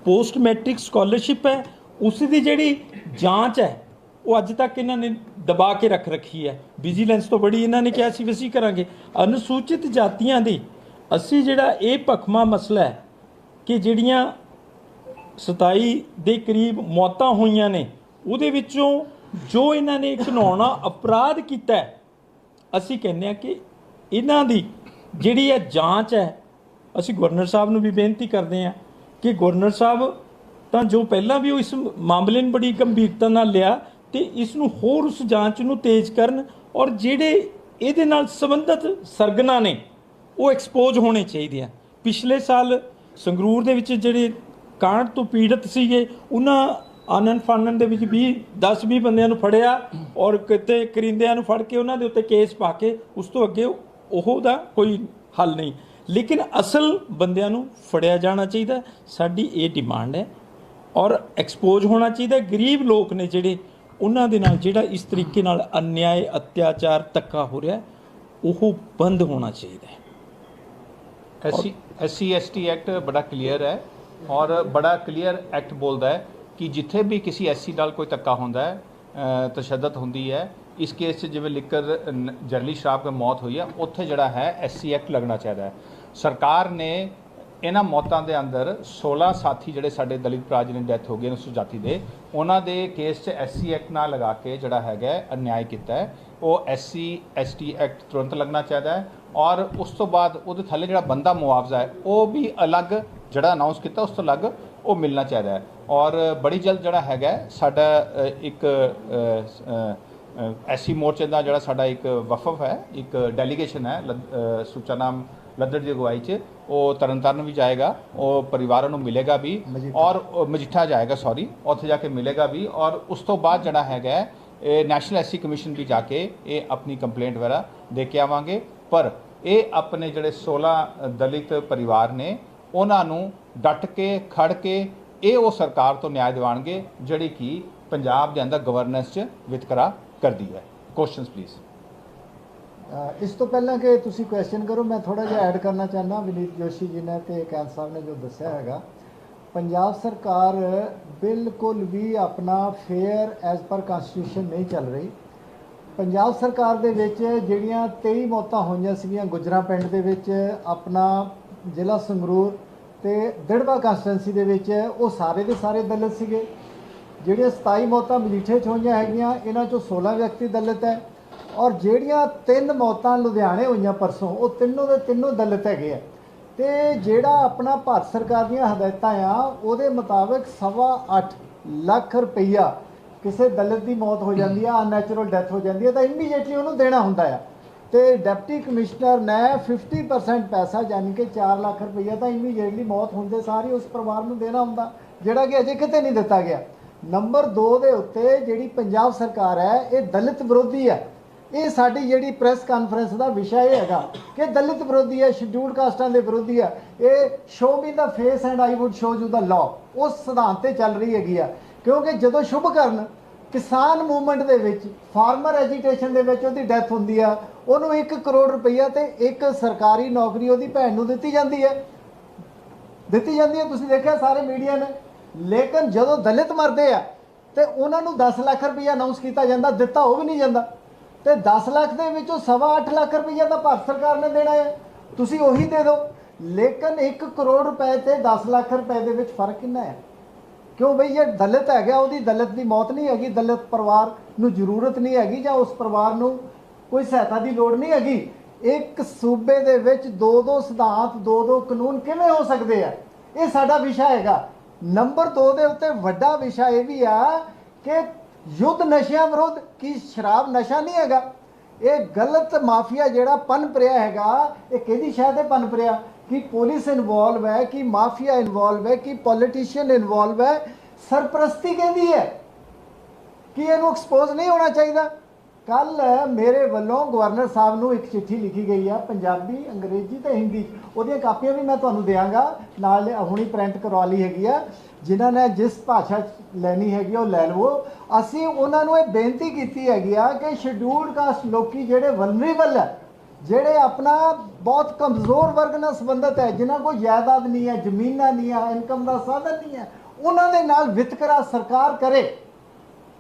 ਪੋਸਟ ਮੈਟ੍ਰਿਕ ਸਕਾਲਰਸ਼ਿਪ ਹੈ, ਉਸ ਦੀ ਜਿਹੜੀ ਜਾਂਚ ਹੈ, ਉਹ ਅੱਜ ਤੱਕ ਇਹਨਾਂ ਨੇ ਦਬਾ ਕੇ ਰੱਖ ਰੱਖੀ ਹੈ। ਵਿਜੀਲੈਂਸ ਤੋਂ ਬੜੀ ਇਹਨਾਂ ਨੇ ਕਿਹਾ ਸੀ ਵੀ ਅਸੀਂ ਕਰਾਂਗੇ। ਅਨੁਸੂਚਿਤ ਜਾਤੀਆਂ ਦੀ ਅਸੀਂ ਜਿਹੜਾ ਇਹ ਭਖਮਾ ਮਸਲਾ ਹੈ ਕਿ ਜਿਹੜੀਆਂ 27 ਦੇ ਕਰੀਬ ਮੌਤਾਂ ਹੋਈਆਂ ਨੇ। ਉਹਦੇ ਵਿੱਚੋਂ ਜੋ ਇਹਨਾਂ ਨੇ ਘਿਨਾਉਣਾ ਅਪਰਾਧ ਕੀਤਾ ਅਸੀਂ ਕਹਿੰਦੇ ਆ ਕਿ ਇਹਨਾਂ ਦੀ ਜਿਹੜੀ ਇਹ ਜਾਂਚ ਹੈ, ਅਸੀਂ ਗਵਰਨਰ ਸਾਹਿਬ ਨੂੰ ਵੀ ਬੇਨਤੀ ਕਰਦੇ ਹਾਂ ਕਿ ਗਵਰਨਰ ਸਾਹਿਬ ਤਾਂ ਜੋ ਪਹਿਲਾਂ ਵੀ ਉਹ ਇਸ ਮਾਮਲੇ ਨੂੰ ਬੜੀ ਗੰਭੀਰਤਾ ਨਾਲ ਲਿਆ ਤੇ ਇਸ ਨੂੰ ਹੋਰ ਉਸ ਜਾਂਚ ਨੂੰ ਤੇਜ਼ ਕਰਨ ਔਰ ਜਿਹੜੇ ਇਹਦੇ ਨਾਲ ਸੰਬੰਧਿਤ ਸਰਗਨਾ ਨੇ, ਉਹ ਐਕਸਪੋਜ਼ ਹੋਣੇ ਚਾਹੀਦੇ ਆ। ਪਿਛਲੇ ਸਾਲ ਸੰਗਰੂਰ ਦੇ ਵਿੱਚ ਜਿਹੜੇ ਕਾਂਡ ਤੋਂ ਪੀੜਤ ਸੀਗੇ, ਉਹਨਾਂ ਆਨੰਦ ਫਾਨਨ ਦੇ ਵਿੱਚ 20 10 20 ਬੰਦਿਆਂ ਨੂੰ ਫੜਿਆ ਔਰ ਕਿਤੇ ਕਰਿੰਦਿਆਂ ਨੂੰ ਫੜ ਕੇ ਉਹਨਾਂ ਦੇ ਉੱਤੇ ਕੇਸ ਪਾ ਕੇ ਉਸ ਤੋਂ ਅੱਗੇ ਉਹ ਦਾ ਕੋਈ ਹੱਲ ਨਹੀਂ। ਲੇਕਿਨ ਅਸਲ ਬੰਦਿਆਂ ਨੂੰ ਫੜਿਆ ਜਾਣਾ ਚਾਹੀਦਾ, ਸਾਡੀ ਇਹ ਡਿਮਾਂਡ ਹੈ ਔਰ ਐਕਸਪੋਜ਼ ਹੋਣਾ ਚਾਹੀਦਾ। ਗਰੀਬ ਲੋਕ ਨੇ ਜਿਹੜੇ, ਉਹਨਾਂ ਦੇ ਨਾਲ ਜਿਹੜਾ ਇਸ ਤਰੀਕੇ ਨਾਲ ਅਨਿਆਏ, ਅਤਿਆਚਾਰ ਧੱਕਾ ਹੋ ਰਿਹਾ, ਉਹ ਬੰਦ ਹੋਣਾ ਚਾਹੀਦਾ ਹੈ। ਐਸਸੀ ਐਸਸੀ, ਐਸਟੀ ਐਕਟ ਬੜਾ ਕਲੀਅਰ ਹੈ। ਔਰ ਬੜਾ ਕਲੀਅਰ ਐਕਟ ਬੋਲਦਾ ਹੈ ਕਿ ਜਿੱਥੇ ਵੀ ਕਿਸੇ ਐਸਸੀ ਨਾਲ ਕੋਈ ਧੱਕਾ ਹੁੰਦਾ ਹੈ ਤਸ਼ੱਦਦ ਹੁੰਦੀ ਹੈ ਇਸ ਕੇਸ 'ਚ ਜਿਵੇਂ ਲਿਕਰ ਨ- ਜ਼ਹਿਰੀਲੀ ਸ਼ਰਾਬ ਦੀ ਮੌਤ ਹੋਈ ਹੈ ਉੱਥੇ ਜਿਹੜਾ ਹੈ ਐਸਸੀ ਐਕਟ ਲੱਗਣਾ ਚਾਹੀਦਾ ਹੈ। ਸਰਕਾਰ ਨੇ ਇਹਨਾਂ ਮੌਤਾਂ ਦੇ ਅੰਦਰ 16 ਸਾਥੀ ਜਿਹੜੇ ਸਾਡੇ ਦਲਿਤ ਭਰਾ ਜਿਹਨਾਂ ਦੀ ਡੈਥ ਹੋ ਗਈ ਉਸ ਜਾਤੀ ਦੇ ਉਹਨਾਂ ਦੇ ਕੇਸ 'ਚ ਐਸਸੀ ਐਕਟ ਨਾਲ ਲਗਾ ਕੇ ਜਿਹੜਾ ਹੈਗਾ ਹੈ, ਅਨਿਆਏ ਕੀਤਾ ਹੈ। ਉਹ ਐਸਸੀ ਐਸਟੀ ਐਕਟ ਤੁਰੰਤ ਲੱਗਣਾ ਚਾਹੀਦਾ ਹੈ ਔਰ ਉਸ ਤੋਂ ਬਾਅਦ ਉਹਦੇ ਥੱਲੇ ਜਿਹੜਾ ਬੰਦਾ ਮੁਆਵਜ਼ਾ ਹੈ ਉਹ ਵੀ ਅਲੱਗ ਜਿਹੜਾ ਅਨਾਉਂਸ ਕੀਤਾ ਉਸ ਤੋਂ ਅਲੱਗ ਉਹ ਮਿਲਣਾ ਚਾਹੀਦਾ ਹੈ। ਔਰ ਬੜੀ ਜਲਦ ਜਿਹੜਾ ਹੈਗਾ ਸਾਡਾ ਇੱਕ ਐਸੀ ਮੋਰਚੇ ਦਾ ਜਿਹੜਾ ਸਾਡਾ ਇੱਕ ਵਫਦ ਹੈ ਇੱਕ ਡੈਲੀਗੇਸ਼ਨ ਹੈ ਲੱਦ- ਅ, ਸੁੱਚਾ ਨਾਮ ਲੱਦੜ ਦੀ ਅਗਵਾਈ 'ਚ ਉਹ ਤਰਨਤਾਰਨ ਵੀ ਜਾਏਗਾ ਉਹ ਪਰਿਵਾਰਾਂ ਨੂੰ ਮਿਲੇਗਾ ਵੀ ਔਰ ਮਜੀਠਾ ਜਾਏਗਾ ਸੌਰੀ ਉੱਥੇ ਜਾ ਕੇ ਮਿਲੇਗਾ ਵੀ ਔਰ ਉਸ ਤੋਂ ਬਾਅਦ ਜਿਹੜਾ ਹੈਗਾ ਇਹ ਨੈਸ਼ਨਲ ਐਸਸੀ ਕਮਿਸ਼ਨ ਵੀ ਜਾ ਕੇ ਇਹ ਆਪਣੀ ਕੰਪਲੇਂਟ ਵਗੈਰਾ ਦੇ ਕੇ ਆਵਾਂਗੇ। ਪਰ ਇਹ ਆਪਣੇ ਜਿਹੜੇ 16 ਦਲਿਤ ਪਰਿਵਾਰ ਨੇ ਉਹਨਾਂ ਨੂੰ ਡਟ ਕੇ ਖੜ ਕੇ ਇਹ ਉਹ ਸਰਕਾਰ ਤੋਂ ਨਿਆਂ ਦਿਵਾਣਗੇ ਜਿਹੜੀ ਕਿ ਪੰਜਾਬ ਦੇ ਅੰਦਰ ਗਵਰਨੈਂਸ 'ਚ ਵਿਤਕਰਾ ਕਰਦੀ ਹੈ। ਕੁਐਸਚਨਸ ਪਲੀਜ਼ ਇਸ ਤੋਂ ਪਹਿਲਾਂ ਕਿ ਤੁਸੀਂ ਕੁਐਸਚਨ ਕਰੋ, ਮੈਂ ਥੋੜਾ ਜਿਹਾ ਐਡ ਕਰਨਾ ਚਾਹੁੰਦਾ ਵਿਨੀਤ ਜੋਸ਼ੀ ਜੀ ਨੇ ਤੇ ਕੈਂਸ ਸਾਹਿਬ ਨੇ ਜੋ ਦੱਸਿਆ ਹੈਗਾ। ਪੰਜਾਬ ਸਰਕਾਰ ਬਿਲਕੁਲ ਵੀ ਆਪਣਾ ਫੇਅਰ ਐਜ਼ ਪਰ ਕਨਸਟੀਟਿਊਸ਼ਨ ਨਹੀਂ ਚੱਲ ਰਹੀ। ਪੰਜਾਬ ਸਰਕਾਰ ਦੇ ਵਿੱਚ ਜਿਹੜੀਆਂ 23 ਮੌਤਾਂ ਹੋਈਆਂ ਸੀਗੀਆਂ ਗੁਜਰਾ ਪਿੰਡ ਦੇ ਵਿੱਚ, ਆਪਣਾ ਜ਼ਿਲ੍ਹਾ ਸੰਗਰੂਰ ਤੇ ਦਿੜਬਾ ਕੰਸਟੀਟੈਂਸੀ ਦੇ ਵਿੱਚ ਉਹ ਸਾਰੇ ਦੇ ਸਾਰੇ ਦਲਿਤ ਸੀਗੇ। ਜਿਹੜੀਆਂ 27 ਮੌਤਾਂ ਮਜੀਠੇ 'ਚ ਹੋਈਆਂ ਹੈਗੀਆਂ, ਇਹਨਾਂ ਚੋਂ 16 ਵਿਅਕਤੀ ਦਲਿਤ ਹੈ ਔਰ ਜਿਹੜੀਆਂ ਤਿੰਨ ਮੌਤਾਂ ਲੁਧਿਆਣੇ ਹੋਈਆਂ ਪਰਸੋਂ, ਉਹ ਤਿੰਨੋਂ ਦੇ ਤਿੰਨੋਂ ਦਲਿਤ ਹੈਗੇ ਆ। ਤੇ ਜਿਹੜਾ ਆਪਣਾ ਭਾਰਤ ਸਰਕਾਰ ਦੀਆਂ ਹਦਾਇਤਾਂ ਆ, ਉਹਦੇ ਮੁਤਾਬਕ ਸਵਾ ਅੱਠ ਲੱਖ ਰੁਪਈਆ ਕਿਸੇ ਦਲਿਤ ਦੀ ਮੌਤ ਹੋ ਜਾਂਦੀ ਆ ਅਨੈਚੁਰਲ ਡੈਥ ਹੋ ਜਾਂਦੀ ਹੈ ਤਾਂ ਇਮੀਡੀਏਟਲੀ ਉਹਨੂੰ ਦੇਣਾ ਹੁੰਦਾ ਆ। ਤੇ ਡਿਪਟੀ ਕਮਿਸ਼ਨਰ ਨੇ 50% ਪੈਸਾ ਯਾਨੀ ਕਿ 4 ਲੱਖ ਰੁਪਈਆ ਤਾਂ ਇਮੀਡੀਏਟਲੀ ਮੌਤ ਹੁੰਦੇ ਸਾਰੀ ਉਸ ਪਰਿਵਾਰ ਨੂੰ ਦੇਣਾ ਹੁੰਦਾ, ਜਿਹੜਾ ਕਿ ਅਜੇ ਕਿਤੇ ਨਹੀਂ ਦਿੱਤਾ ਗਿਆ। ਨੰਬਰ 2 ਦੇ ਉੱਤੇ ਜਿਹੜੀ ਪੰਜਾਬ ਸਰਕਾਰ ਹੈ, ਇਹ ਦਲਿਤ ਵਿਰੋਧੀ ਹੈ। ਇਹ ਸਾਡੀ ਜਿਹੜੀ ਪ੍ਰੈਸ ਕਾਨਫਰੰਸ ਦਾ ਵਿਸ਼ਾ ਇਹ ਹੈਗਾ ਕਿ ਦਲਿਤ ਵਿਰੋਧੀ ਹੈ ਸ਼ਡਿਊਲਡ ਕਾਸਟਾਂ ਦੇ ਵਿਰੋਧੀ ਹੈ। ਇਹ show me the face and I would show you the law ਉਸ ਸਿਧਾਂਤ ਤੇ ਚੱਲ ਰਹੀ ਹੈਗੀ ਆ। ਕਿਉਂਕਿ ਜਦੋਂ ਸ਼ੁਭ ਕਰਨ ਕਿਸਾਨ ਮੂਵਮੈਂਟ ਦੇ ਵਿੱਚ, ਫਾਰਮਰ ਐਜੀਟੇਸ਼ਨ ਦੇ ਵਿੱਚ ਉਹਦੀ ਡੈਥ ਹੁੰਦੀ ਆ। ਉਹਨੂੰ 1 ਕਰੋੜ ਰੁਪਈਆ ਤੇ ਇੱਕ ਸਰਕਾਰੀ ਨੌਕਰੀ ਉਹਦੀ ਭੈਣ ਨੂੰ ਦਿੱਤੀ ਜਾਂਦੀ ਹੈ। ਦਿੱਤੀ ਜਾਂਦੀ ਹੈ, ਤੁਸੀਂ ਦੇਖਿਆ ਸਾਰੇ ਮੀਡੀਆ ਨੇ। ਲੇਕਿਨ ਜਦੋਂ ਦਲਿਤ ਮਰਦੇ ਆ, ਤੇ ਉਹਨਾਂ ਨੂੰ 10 ਲੱਖ ਰੁਪਈਆ ਅਨਾਉਂਸ ਕੀਤਾ ਜਾਂਦਾ, ਦਿੱਤਾ ਉਹ ਵੀ ਨਹੀਂ ਜਾਂਦਾ। ਤੇ 10 ਲੱਖ ਦੇ ਵਿੱਚੋਂ ਸਵਾ ਅੱਠ ਲੱਖ ਰੁਪਈਆ ਤਾਂ ਭਾਰਤ ਸਰਕਾਰ ਨੇ ਦੇਣਾ ਹੈ। ਤੁਸੀਂ ਉਹੀ ਦੇ ਦਿਓ। ਲੇਕਿਨ 1 ਕਰੋੜ ਰੁਪਏ ਤੇ 10 ਲੱਖ ਰੁਪਏ ਦੇ ਵਿੱਚ ਫ਼ਰਕ ਕਿੰਨਾ ਹੈ? ਕਿਉਂ ਬਈ ਇਹ ਦਲਿਤ ਹੈਗਾ, ਉਹਦੀ ਦਲਿਤ ਦੀ ਮੌਤ ਨਹੀਂ ਹੈਗੀ, ਦਲਿਤ ਪਰਿਵਾਰ ਨੂੰ ਜ਼ਰੂਰਤ ਨਹੀਂ ਹੈਗੀ ਜਾਂ ਉਸ ਪਰਿਵਾਰ ਨੂੰ ਕੋਈ ਸਹਾਇਤਾ ਦੀ ਲੋੜ ਨਹੀਂ ਹੈਗੀ। ਇੱਕ ਸੂਬੇ ਦੇ ਵਿੱਚ ਦੋ ਦੋ ਸਿਧਾਂਤ, ਦੋ ਦੋ ਕਾਨੂੰਨ ਕਿਵੇਂ ਹੋ ਸਕਦੇ ਆ? ਇਹ ਸਾਡਾ ਵਿਸ਼ਾ ਹੈਗਾ। ਨੰਬਰ 2 ਦੇ ਉੱਤੇ ਵੱਡਾ ਵਿਸ਼ਾ ਇਹ ਵੀ ਆ ਕਿ ਯੁੱਧ ਨਸ਼ਿਆਂ ਵਿਰੁੱਧ ਕੀ ਸ਼ਰਾਬ ਨਸ਼ਾ ਨਹੀਂ ਹੈਗਾ। ਇਹ ਗਲਤ ਮਾਫੀਆ ਜਿਹੜਾ ਪਨਪ ਰਿਹਾ ਹੈਗਾ, ਇਹ ਕਿਹਦੀ ਸ਼ਾਇਦ ਹੈ ਪਨਪ ਰਿਹਾ ਕਿ ਪੁਲਿਸ ਇਨਵੋਲਵ ਹੈ ਕਿ ਮਾਫੀਆ ਇਨਵੋਲਵ ਹੈ ਕਿ ਪੋਲੀਟੀਸ਼ੀਅਨ ਇਨਵੋਲਵ ਹੈ ਸਰਪ੍ਰਸਤੀ ਕਹਿੰਦੀ ਹੈ। ਕਿ ਇਹਨੂੰ ਐਕਸਪੋਜ਼ ਨਹੀਂ ਹੋਣਾ ਚਾਹੀਦਾ। ਕੱਲ ਮੇਰੇ ਵੱਲੋਂ ਗਵਰਨਰ ਸਾਹਿਬ ਨੂੰ ਇੱਕ ਚਿੱਠੀ ਲਿਖੀ ਗਈ ਆ ਪੰਜਾਬੀ ਅੰਗਰੇਜ਼ੀ ਤੇ ਹਿੰਦੀ। ਉਹਦੀਆਂ ਕਾਪੀਆਂ ਵੀ ਮੈਂ ਤੁਹਾਨੂੰ ਦਿਆਂਗਾ। ਨਾਲ ਹੁਣੀ ਪ੍ਰਿੰਟ ਕਰਵਾ ਲਈ ਹੈਗੀ ਆ। ਜਿਨ੍ਹਾਂ ਨੇ ਜਿਸ ਭਾਸ਼ਾ 'ਚ ਲੈਣੀ ਹੈਗੀ ਆ, ਉਹ ਲੈ ਲਵੋ। ਅਸੀਂ ਉਹਨਾਂ ਨੂੰ ਇਹ ਬੇਨਤੀ ਕੀਤੀ ਹੈਗੀ ਆ ਕਿ ਸ਼ਡਿਊਲਡ ਕਾਸਟ ਲੋਕੀ ਜਿਹੜੇ ਵਲਨਰੇਬਲ ਹੈ ਜਿਹੜੇ ਆਪਣਾ ਬਹੁਤ ਕਮਜ਼ੋਰ ਵਰਗ ਨਾਲ ਸੰਬੰਧਿਤ ਹੈ, ਜਿਨ੍ਹਾਂ ਕੋਲ ਜਾਇਦਾਦ ਨਹੀਂ ਹੈ, ਜ਼ਮੀਨਾਂ ਨਹੀਂ ਹੈ ਇਨਕਮ ਦਾ ਸਾਧਨ ਨਹੀਂ ਹੈ, ਉਹਨਾਂ ਦੇ ਨਾਲ ਵਿਤਕਰਾ ਸਰਕਾਰ ਕਰੇ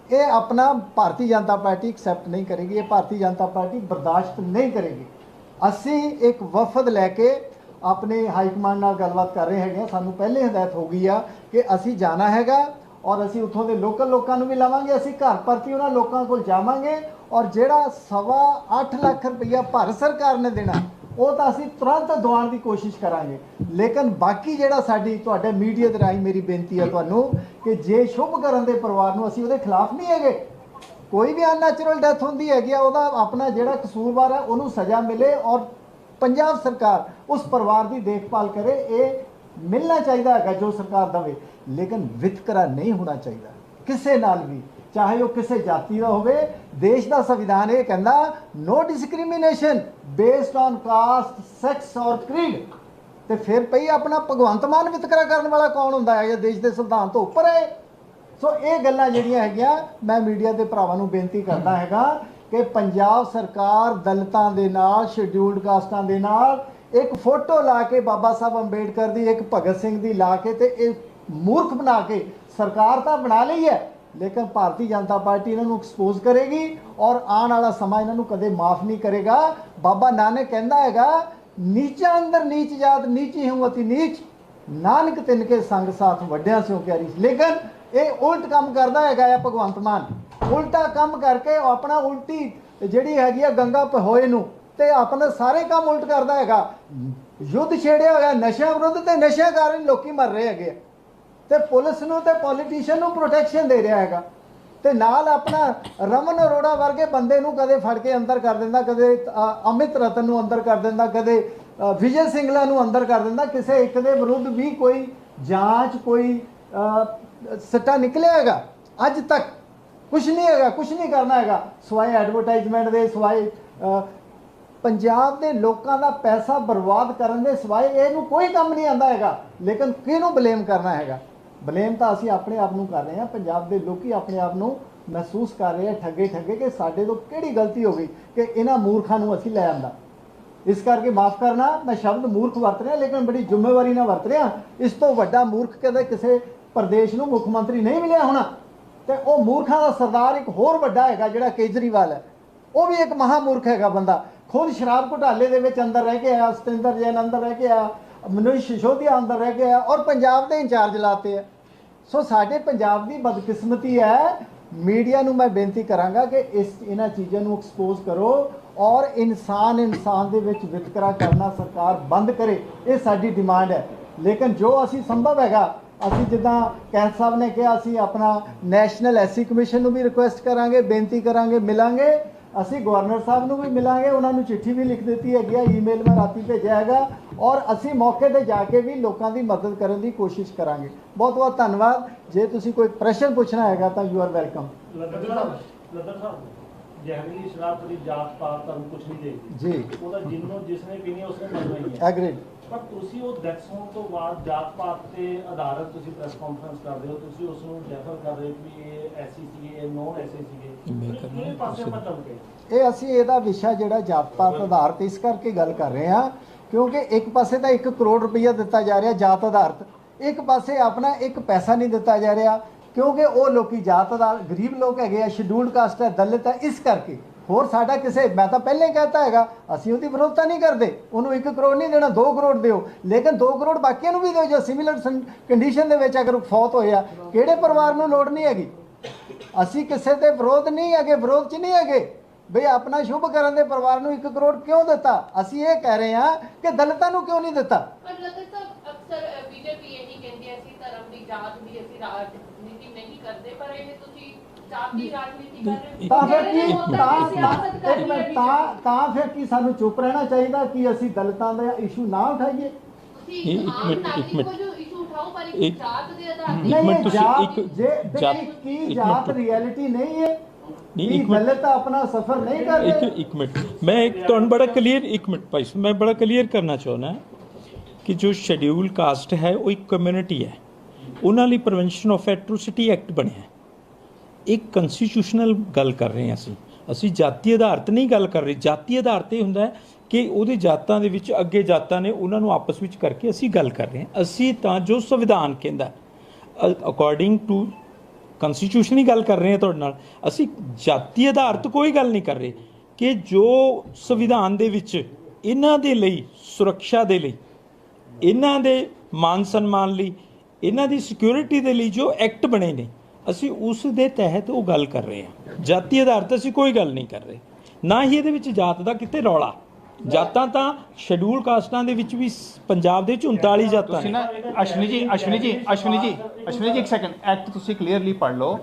ਇਹ ਆਪਣਾ ਭਾਰਤੀ ਜਨਤਾ ਪਾਰਟੀ ਐਕਸੈਪਟ ਨਹੀਂ ਕਰੇਗੀ, ਇਹ ਭਾਰਤੀ ਜਨਤਾ ਪਾਰਟੀ ਬਰਦਾਸ਼ਤ ਨਹੀਂ ਕਰੇਗੀ ਅਸੀਂ ਇੱਕ ਵਫਦ ਲੈ ਕੇ ਆਪਣੇ ਹਾਈ ਕਮਾਂਡ ਨਾਲ ਗੱਲਬਾਤ ਕਰ ਰਹੇ ਹੈਗੇ ਹਾਂ। ਸਾਨੂੰ ਪਹਿਲੇ ਹਦਾਇਤ ਹੋ ਗਈ ਆ ਕਿ ਅਸੀਂ ਜਾਣਾ ਹੈਗਾ ਔਰ ਅਸੀਂ ਉੱਥੋਂ ਦੇ ਲੋਕਲ ਲੋਕਾਂ ਨੂੰ ਵੀ ਲਾਵਾਂਗੇ, ਅਸੀਂ ਘਰ ਪਰਤੀ ਉਹਨਾਂ ਲੋਕਾਂ ਕੋਲ ਜਾਵਾਂਗੇ ਔਰ ਜਿਹੜਾ ਸਵਾ 8 ਲੱਖ ਰੁਪਈਆ ਭਾਰਤ ਸਰਕਾਰ ਨੇ ਦੇਣਾ, ਉਹ ਤਾਂ ਅਸੀਂ ਤੁਰੰਤ ਦਵਾਉਣ ਦੀ ਕੋਸ਼ਿਸ਼ ਕਰਾਂਗੇ। ਲੇਕਿਨ ਬਾਕੀ ਜਿਹੜਾ ਸਾਡੀ ਤੁਹਾਡੇ ਮੀਡੀਆ ਦੇ ਰਾਹੀਂ ਮੇਰੀ ਬੇਨਤੀ ਹੈ ਤੁਹਾਨੂੰ ਕਿ ਜੇ ਸ਼ੁਭ ਕਰਨ ਦੇ ਪਰਿਵਾਰ ਨੂੰ ਅਸੀਂ ਉਹਦੇ ਖਿਲਾਫ ਨਹੀਂ ਹੈਗੇ, ਕੋਈ ਵੀ ਅਨਨੈਚੁਰਲ ਡੈਥ ਹੁੰਦੀ ਹੈਗੀ ਆ, ਉਹਦਾ ਆਪਣਾ ਜਿਹੜਾ ਕਸੂਰਵਾਰ ਹੈ, ਉਹਨੂੰ ਸਜ਼ਾ ਮਿਲੇ ਔਰ ਪੰਜਾਬ ਸਰਕਾਰ ਉਸ ਪਰਿਵਾਰ ਦੀ ਦੇਖਭਾਲ ਕਰੇ, ਇਹ ਮਿਲਣਾ ਚਾਹੀਦਾ ਹੈਗਾ ਜੋ ਸਰਕਾਰ ਦਵੇ। ਲੇਕਿਨ ਵਿਤਕਰਾ ਨਹੀਂ ਹੋਣਾ ਚਾਹੀਦਾ, ਕਿਸੇ ਨਾਲ ਵੀ। ਚਾਹੇ ਉਹ ਕਿਸੇ ਜਾਤੀ ਦਾ ਹੋਵੇ, ਦੇਸ਼ ਦਾ ਸੰਵਿਧਾਨ ਇਹ ਕਹਿੰਦਾ no discrimination based on caste sex or creed ਤੇ ਫਿਰ ਪਈ ਆਪਣਾ ਭਗਵੰਤ ਮਾਨ ਵਿਤਕਰਾ ਕਰਨ ਵਾਲਾ ਕੌਣ ਹੁੰਦਾ ਹੈ ਜਾਂ ਦੇਸ਼ ਦੇ ਸੰਵਿਧਾਨ ਤੋਂ ਉੱਪਰ ਹੈ? ਸੋ ਇਹ ਗੱਲਾਂ ਜਿਹੜੀਆਂ ਹੈਗੀਆਂ, ਮੈਂ ਮੀਡੀਆ ਦੇ ਭਰਾਵਾਂ ਨੂੰ ਬੇਨਤੀ ਕਰਦਾ ਹੈਗਾ ਕਿ ਪੰਜਾਬ ਸਰਕਾਰ ਦਲਿਤਾਂ ਦੇ ਨਾਲ ਸ਼ਡਿਊਲਡ ਕਾਸਟਾਂ ਦੇ ਨਾਲ ਇੱਕ ਫੋਟੋ ਲਾ ਕੇ ਬਾਬਾ ਸਾਹਿਬ ਅੰਬੇਡਕਰ ਦੀ, ਇੱਕ ਭਗਤ ਸਿੰਘ ਦੀ ਲਾ ਕੇ ਤੇ ਇਹ ਮੂਰਖ ਬਣਾ ਕੇ ਸਰਕਾਰ ਤਾਂ ਬਣਾ ਲਈ ਹੈ। ਲੇਕਿਨ ਭਾਰਤੀ ਜਨਤਾ ਪਾਰਟੀ ਇਹਨਾਂ ਨੂੰ ਐਕਸਪੋਜ਼ ਕਰੇਗੀ ਔਰ ਆਉਣ ਵਾਲਾ ਸਮਾਂ ਇਹਨਾਂ ਨੂੰ ਕਦੇ ਮਾਫ ਨਹੀਂ ਕਰੇਗਾ। ਬਾਬਾ ਨਾਨਕ ਕਹਿੰਦਾ ਹੈਗਾ, ਨੀਚਾ ਅੰਦਰ ਨੀਚ ਜਾਤ, ਨੀਚੀ ਹੂੰ ਅਤੀ ਨੀਚ। ਨਾਨਕ ਤਿਨ ਕੇ ਸੰਗ ਸਾਥ ਵੱਡਿਆਂ ਸਿਓ ਪਿਆਰੀ ਲੇਕਿਨ ਇਹ ਉਲਟ ਕੰਮ ਕਰਦਾ ਹੈਗਾ ਆ ਭਗਵੰਤ ਮਾਨ। ਉਲਟਾ ਕੰਮ ਕਰਕੇ ਆਪਣਾ ਉਲਟੀ ਜਿਹੜੀ ਹੈਗੀ ਆ ਗੰਗਾ ਪਹੋਏ ਨੂੰ ਤੇ ਆਪਣਾ ਸਾਰੇ ਕੰਮ ਉਲਟ ਕਰਦਾ ਹੈਗਾ। ਯੁੱਧ ਛੇੜਿਆ ਹੋਇਆ, ਨਸ਼ਿਆਂ ਵਿਰੁੱਧ ਤੇ ਨਸ਼ਿਆਂ ਕਾਰਨ ਲੋਕੀ ਮਰ ਰਹੇ ਹੈਗੇ ਆ। ਤੇ ਪੁਲਿਸ ਨੂੰ ਤੇ ਪੋਲੀਟੀਸ਼ੀਅਨ ਨੂੰ ਪ੍ਰੋਟੈਕਸ਼ਨ ਦੇ ਰਿਹਾ ਹੈਗਾ। ਤੇ ਨਾਲ ਆਪਣਾ ਰਮਨ ਅਰੋੜਾ ਵਰਗੇ ਬੰਦੇ ਨੂੰ ਕਦੇ ਫੜ ਕੇ ਅੰਦਰ ਕਰ ਦਿੰਦਾ ਕਦੇ ਅਮਿਤ ਰਤਨ ਨੂੰ ਅੰਦਰ ਕਰ ਦਿੰਦਾ ਕਦੇ ਵਿਜੇ ਸਿੰਗਲਾ ਨੂੰ ਅੰਦਰ ਕਰ ਦਿੰਦਾ। ਕਿਸੇ ਇੱਕ ਦੇ ਵਿਰੁੱਧ ਵੀ ਕੋਈ ਜਾਂਚ ਕੋਈ ਅ, ਸੱਟਾ ਨਿਕਲਿਆ ਹੈਗਾ। ਅੱਜ ਤੱਕ ਕੁਝ ਨਹੀਂ ਹੈਗਾ ਕੁਝ ਨਹੀਂ ਕਰਨਾ ਹੈਗਾ। ਸਵਾਏ ਐਡਵਰਟਾਈਜ਼ਮੈਂਟ ਦੇ ਸਵਾਏ ਪੰਜਾਬ ਦੇ ਲੋਕਾਂ ਦਾ ਪੈਸਾ ਬਰਬਾਦ ਕਰਨ ਦੇ ਸਵਾਏ ਇਹਨੂੰ ਕੋਈ ਕੰਮ ਨਹੀਂ ਆਂਦਾ ਹੈਗਾ। ਲੇਕਿਨ ਕਿਹਨੂੰ ਬਲੇਮ ਕਰਨਾ ਹੈਗਾ? ਬਲੇਮ ਤਾਂ ਅਸੀਂ ਆਪਣੇ ਆਪ ਨੂੰ ਕਰ ਰਹੇ ਹਾਂ, ਪੰਜਾਬ ਦੇ ਲੋਕੀ ਆਪਣੇ ਆਪ ਨੂੰ ਮਹਿਸੂਸ ਕਰ ਰਹੇ ਆ ਠੱਗੇ ਠੱਗੇ ਕਿ ਸਾਡੇ ਤੋਂ ਕਿਹੜੀ ਗਲਤੀ ਹੋ ਗਈ ਕਿ ਇਹਨਾਂ ਮੂਰਖਾਂ ਨੂੰ ਅਸੀਂ ਲੈ ਆਂਦਾ। ਇਸ ਕਰਕੇ ਮਾਫ ਕਰਨਾ, ਮੈਂ ਸ਼ਬਦ ਮੂਰਖ ਵਰਤ ਰਿਹਾ, ਲੇਕਿਨ ਬੜੀ ਜ਼ਿੰਮੇਵਾਰੀ ਨਾਲ ਵਰਤ ਰਿਹਾ। ਇਸ ਤੋਂ ਵੱਡਾ ਮੂਰਖ ਕਦੇ ਕਿਸੇ ਪ੍ਰਦੇਸ਼ ਨੂੰ ਮੁੱਖ ਮੰਤਰੀ ਨਹੀਂ ਮਿਲਿਆ ਹੋਣਾ। ਤੇ ਉਹ ਮੂਰਖਾਂ ਦਾ ਸਰਦਾਰ ਇੱਕ ਹੋਰ ਵੱਡਾ ਹੈਗਾ, ਜਿਹੜਾ ਕੇਜਰੀਵਾਲ ਹੈ। ਉਹ ਵੀ ਇੱਕ ਮਹਾਮੂਰਖ ਹੈਗਾ ਬੰਦਾ। ਖੁਦ ਸ਼ਰਾਬ ਘੁਟਾਲੇ ਦੇ ਵਿੱਚ ਅੰਦਰ ਰਹਿ ਕੇ ਆਇਆ, ਸਤਿੰਦਰ ਜੈਨ ਅੰਦਰ ਰਹਿ ਕੇ ਆਇਆ। ਮਨੋਜ ਸਿਸੋਦੀਆ ਅੰਦਰ ਰਹਿ ਕੇ ਆਇਆ ਔਰ ਪੰਜਾਬ ਦੇ ਇੰਚਾਰਜ ਲਾਤੇ ਆ। ਸੋ ਸਾਡੇ ਪੰਜਾਬ ਦੀ ਬਦਕਿਸਮਤੀ ਹੈ। ਮੀਡੀਆ ਨੂੰ ਮੈਂ ਬੇਨਤੀ ਕਰਾਂਗਾ ਕਿ ਇਸ ਇਹਨਾਂ ਚੀਜ਼ਾਂ ਨੂੰ ਐਕਸਪੋਜ਼ ਕਰੋ ਔਰ ਇਨਸਾਨ ਇਨਸਾਨ ਦੇ ਵਿੱਚ ਵਿਤਕਰਾ ਕਰਨਾ ਸਰਕਾਰ ਬੰਦ ਕਰੇ। ਇਹ ਸਾਡੀ ਡਿਮਾਂਡ ਹੈ। ਲੇਕਿਨ ਜੋ ਅਸੀਂ ਸੰਭਵ ਹੈਗਾ, ਅਸੀਂ ਜਿੱਦਾਂ ਕੈਂਸ ਸਾਹਿਬ ਨੇ ਕਿਹਾ, ਅਸੀਂ ਆਪਣਾ ਨੈਸ਼ਨਲ ਐਸਸੀ ਕਮਿਸ਼ਨ ਨੂੰ ਵੀ ਰਿਕੁਐਸਟ ਕਰਾਂਗੇ, ਬੇਨਤੀ ਕਰਾਂਗੇ, ਮਿਲਾਂਗੇ। ਅਸੀਂ ਗਵਰਨਰ ਸਾਹਿਬ ਨੂੰ ਵੀ ਮਿਲਾਂਗੇ ਉਹਨਾਂ ਨੂੰ ਚਿੱਠੀ ਵੀ ਲਿਖ ਦਿੱਤੀ ਹੈਗੀ ਆ ਈਮੇਲ ਮੈਂ ਰਾਤੀ ਭੇਜਿਆ ਹੈਗਾ ਔਰ ਅਸੀਂ ਮੌਕੇ ਤੇ ਜਾ ਕੇ ਵੀ ਲੋਕਾਂ ਦੀ ਮਦਦ ਕਰਨ ਦੀ ਕੋਸ਼ਿਸ਼ ਕਰਾਂਗੇ। ਬਹੁਤ ਬਹੁਤ ਧੰਨਵਾਦ। ਜੇ ਤੁਸੀਂ ਕੋਈ ਪ੍ਰਸ਼ਨ ਪੁੱਛਣਾ ਹੈਗਾ ਤਾਂ you are welcome Ladhar sahib Ladhar sahib ਜਹਿਰੀਲੀ ਸ਼ਰਾਬ ਦੀ ਜਾਤ ਪਾਤ ਤੁਹਾਨੂੰ ਕੁਝ ਨਹੀਂ ਦੇਗੀ। ਜੀ। ਉਹਦਾ ਜਿੰਨੋਂ ਜਿਸਨੇ ਪੀਣੀ ਉਸਨੇ ਮਰਨਾ ਹੀ ਹੈ। ਐਗਰੀਡ ਪਰ ਤੁਸੀਂ ਉਹ ਡੈਥ ਹੋਣ ਤੋਂ ਬਾਅਦ ਜਾਤ ਪਾਤ ਤੇ ਆਧਾਰਿਤ ਤੁਸੀਂ ਪ੍ਰੈਸ ਕਾਨਫਰੰਸ ਕਰਦੇ ਹੋ ਤੁਸੀਂ ਉਸ ਨੂੰ ਰੈਫਰ ਕਰ ਰਹੇ ਕਿ ਇਹ ਐਸੀ ਸੀਗੇ ਇਹ ਨੋਨ ਐਸੀ ਸੀਗੇ। ਕਿਹੜੇ ਪਾਸੇ ਮਤਲਬ ਕਿ ਇਹ ਅਸੀਂ ਇਹਦਾ ਵਿਸ਼ਾ ਜਿਹੜਾ ਜਾਤ ਪਾਤ ਆਧਾਰਿਤ ਇਸ ਕਰਕੇ ਗੱਲ ਕਰ ਰਹੇ ਹਾਂ ਕਿਉਂਕਿ ਇੱਕ ਪਾਸੇ ਤਾਂ 1 ਕਰੋੜ ਰੁਪਈਆ ਦਿੱਤਾ ਜਾ ਰਿਹਾ ਜਾਤ ਆਧਾਰਿਤ ਇੱਕ ਪਾਸੇ ਆਪਣਾ ਇੱਕ ਪੈਸਾ ਨਹੀਂ ਦਿੱਤਾ ਜਾ ਰਿਹਾ ਕਿਉਂਕਿ ਉਹ ਲੋਕੀ ਜਾਤ ਦਾ ਗਰੀਬ ਲੋਕ ਹੈਗੇ ਆ ਸ਼ਡਿਊਲਡ ਕਾਸਟ ਹੈ ਦਲਿਤ ਹੈ ਇਸ ਕਰਕੇ। ਹੋਰ ਸਾਡਾ ਕਿਸੇ, ਮੈਂ ਤਾਂ ਪਹਿਲੇ ਹੀ ਕਹਿਤਾ ਹੈਗਾ, ਅਸੀਂ ਉਹਦੀ ਵਿਰੋਧਤਾ ਨਹੀਂ ਕਰਦੇ। ਉਹਨੂੰ 1 ਕਰੋੜ ਨਹੀਂ ਦੇਣਾ 2 ਕਰੋੜ ਦਿਓ। ਲੇਕਿਨ 2 ਕਰੋੜ ਬਾਕੀਆਂ ਨੂੰ ਵੀ ਦਿਓ, ਜੋ ਸਿਮਿਲਰ ਕੰਡੀਸ਼ਨ ਦੇ ਵਿੱਚ ਅਗਰ ਫੌਤ ਹੋਇਆ ਕਿਹੜੇ ਪਰਿਵਾਰ ਨੂੰ ਲੋੜ ਨਹੀਂ ਹੈਗੀ? ਅਸੀਂ ਕਿਸੇ ਦੇ ਵਿਰੋਧ ਨਹੀਂ ਹੈਗੇ, ਵਿਰੋਧ 'ਚ ਨਹੀਂ ਹੈਗੇ। ਬਈ ਆਪਣਾ ਸ਼ੁਭ ਕਰਨ ਦੇ ਪਰਿਵਾਰ ਨੂੰ 1 ਕਰੋੜ ਕਿਉਂ ਦਿੱਤਾ? ਅਸੀਂ ਇਹ ਕਹਿ ਰਹੇ ਹਾਂ ਕਿ ਦਲਿਤਾਂ ਨੂੰ ਕਿਉਂ ਨਹੀਂ ਦਿੱਤਾ? ਪਰ ਲੱਗਦਾ ਸਾਹਿਬ ਅਕਸਰ ਬੀਜੇਪੀ ਇਹੀ ਕਹਿੰਦੀ ਹੈ, ਅਸੀਂ ਧਰਮ ਦੀ ਜਾਤ ਦੀ ਅਸੀਂ ਰਾਜਨੀਤੀ ਨਹੀਂ ਕਰਦੇ, ਪਰ ਇਹ ਤੁਸੀਂ ਤਾਂ ਫਿਰ ਕੀ ਤਾਂ ਤਾਂ ਤਾਂ ਕਰ ਇੱਕ ਰਹੀ ਹੈ ਮਿੰਟ, ਤਾਂ ਤਾਂ ਫਿਰ ਕੀ ਸਾਨੂੰ ਚੁੱਪ ਰਹਿਣਾ ਚਾਹੀਦਾ ਕਿ ਅਸੀਂ ਦਲਿਤਾਂ ਦਾ ਇਸ਼ੂ ਨਾ ਉਠਾਈਏ? ਤੁਸੀਂ ਇੱਕ ਮਿੰਟ, ਇੱਕ ਮਿੰਟ। ਕੋ ਜੋ ਇਸ਼ੂ ਉਠਾਓ ਪਰ ਇੱਕ ਮਿੰਟ ਤੁਸੀਂ ਇੱਕ ਜੇ ਜਾਤ- ਕੀ ਜਾਤ। ਰਿਐਲਿਟੀ ਨਹੀਂ ਹੈ? ਨਹੀਂ, ਇੱਕ ਮਿੰਟ। ਆਪਣਾ ਸਫਰ ਨਹੀਂ ਕਰ ਇੱਕ ਰਹੇ? ਇੱਕ ਮਿੰਟ। ਮੈਂ ਇੱਕ ਤੁਹਾਨੂੰ ਬੜਾ ਕਲੀਅਰ ਇੱਕ ਮਿੰਟ ਭਾਈ ਸਾਹਿਬ, ਮੈਂ ਬੜਾ ਕਲੀਅਰ ਕਰਨਾ ਚਾਹੁੰਦਾ ਕਿ ਜੋ ਸ਼ਡਿਊਲ ਕਾਸਟ ਹੈ ਉਹ ਇੱਕ ਕਮਿਊਨਿਟੀ ਹੈ। ਉਹਨਾਂ ਲਈ ਪ੍ਰੀਵੈਂਸ਼ਨ ਆਫ ਐਟਰੋਸਿਟੀ ਐਕਟ ਬਣਿਆ ਇੱਕ ਕਨਸਟੀਟਿਊਸ਼ਨਲ ਗੱਲ ਕਰ ਰਹੇ ਹਾਂ ਅਸੀਂ। ਅਸੀਂ ਜਾਤੀ ਆਧਾਰਿਤ ਨਹੀਂ ਗੱਲ ਕਰ ਰਹੇ। ਜਾਤੀ ਆਧਾਰਿਤ ਇਹ ਹੁੰਦਾ ਹੈ ਕਿ ਉਹਦੇ ਜਾਤਾਂ ਦੇ ਵਿੱਚ ਅੱਗੇ ਜਾਤਾਂ ਨੇ ਉਹਨਾਂ ਨੂੰ ਆਪਸ ਵਿੱਚ ਕਰਕੇ ਅਸੀਂ ਗੱਲ ਕਰ ਰਹੇ ਹਾਂ। ਅਸੀਂ ਤਾਂ ਜੋ ਸੰਵਿਧਾਨ ਕਹਿੰਦਾ ਅਕੋਰਡਿੰਗ ਟੂ ਕਨਸਟੀਟਿਊਸ਼ਨ ਹੀ ਗੱਲ ਕਰ ਰਹੇ ਹਾਂ ਤੁਹਾਡੇ ਨਾਲ। ਅਸੀਂ ਜਾਤੀ ਆਧਾਰਿਤ ਕੋਈ ਗੱਲ ਨਹੀਂ ਕਰ ਰਹੇ ਕਿ ਜੋ ਸੰਵਿਧਾਨ ਦੇ ਵਿੱਚ ਇਹਨਾਂ ਦੇ ਲਈ, ਸੁਰੱਖਿਆ ਦੇ ਲਈ, ਇਹਨਾਂ ਦੇ ਮਾਨ ਸਨਮਾਨ ਲਈ, ਇਹਨਾਂ ਦੀ ਸਿਕਿਉਰਿਟੀ ਦੇ ਲਈ ਜੋ ਐਕਟ ਬਣੇ ਨੇ ਅਸੀਂ ਉਸ ਦੇ ਤਹਿਤ ਉਹ ਗੱਲ ਕਰ ਰਹੇ ਹਾਂ। ਜਾਤੀ ਆਧਾਰਿਤ ਅਸੀਂ ਕੋਈ ਗੱਲ ਨਹੀਂ ਕਰ ਰਹੇ। ਨਾ ਹੀ ਇਹਦੇ ਵਿੱਚ ਜਾਤ ਦਾ ਕਿਤੇ ਰੌਲਾ। ਜਾਤਾਂ ਤਾਂ ਸ਼ਡਿਊਲ ਕਾਸਟਾਂ ਦੇ ਵਿੱਚ ਵੀ ਪੰਜਾਬ ਦੇ ਵਿੱਚ 39 ਜਾਤਾਂ ਤੁਸੀਂ ਨੇ ਨਾ ਅਸ਼ਵਨੀ ਜੀ ਅਸ਼ਵਨੀ ਜੀ ਅਸ਼ਵਨੀ ਜੀ ਅਸ਼ਵਨੀ ਜੀ ਇੱਕ ਸੈਕਿੰਡ ਐਕਟ ਤੁਸੀਂ ਕਲੀਅਰਲੀ ਪੜ੍ਹ ਲਓ।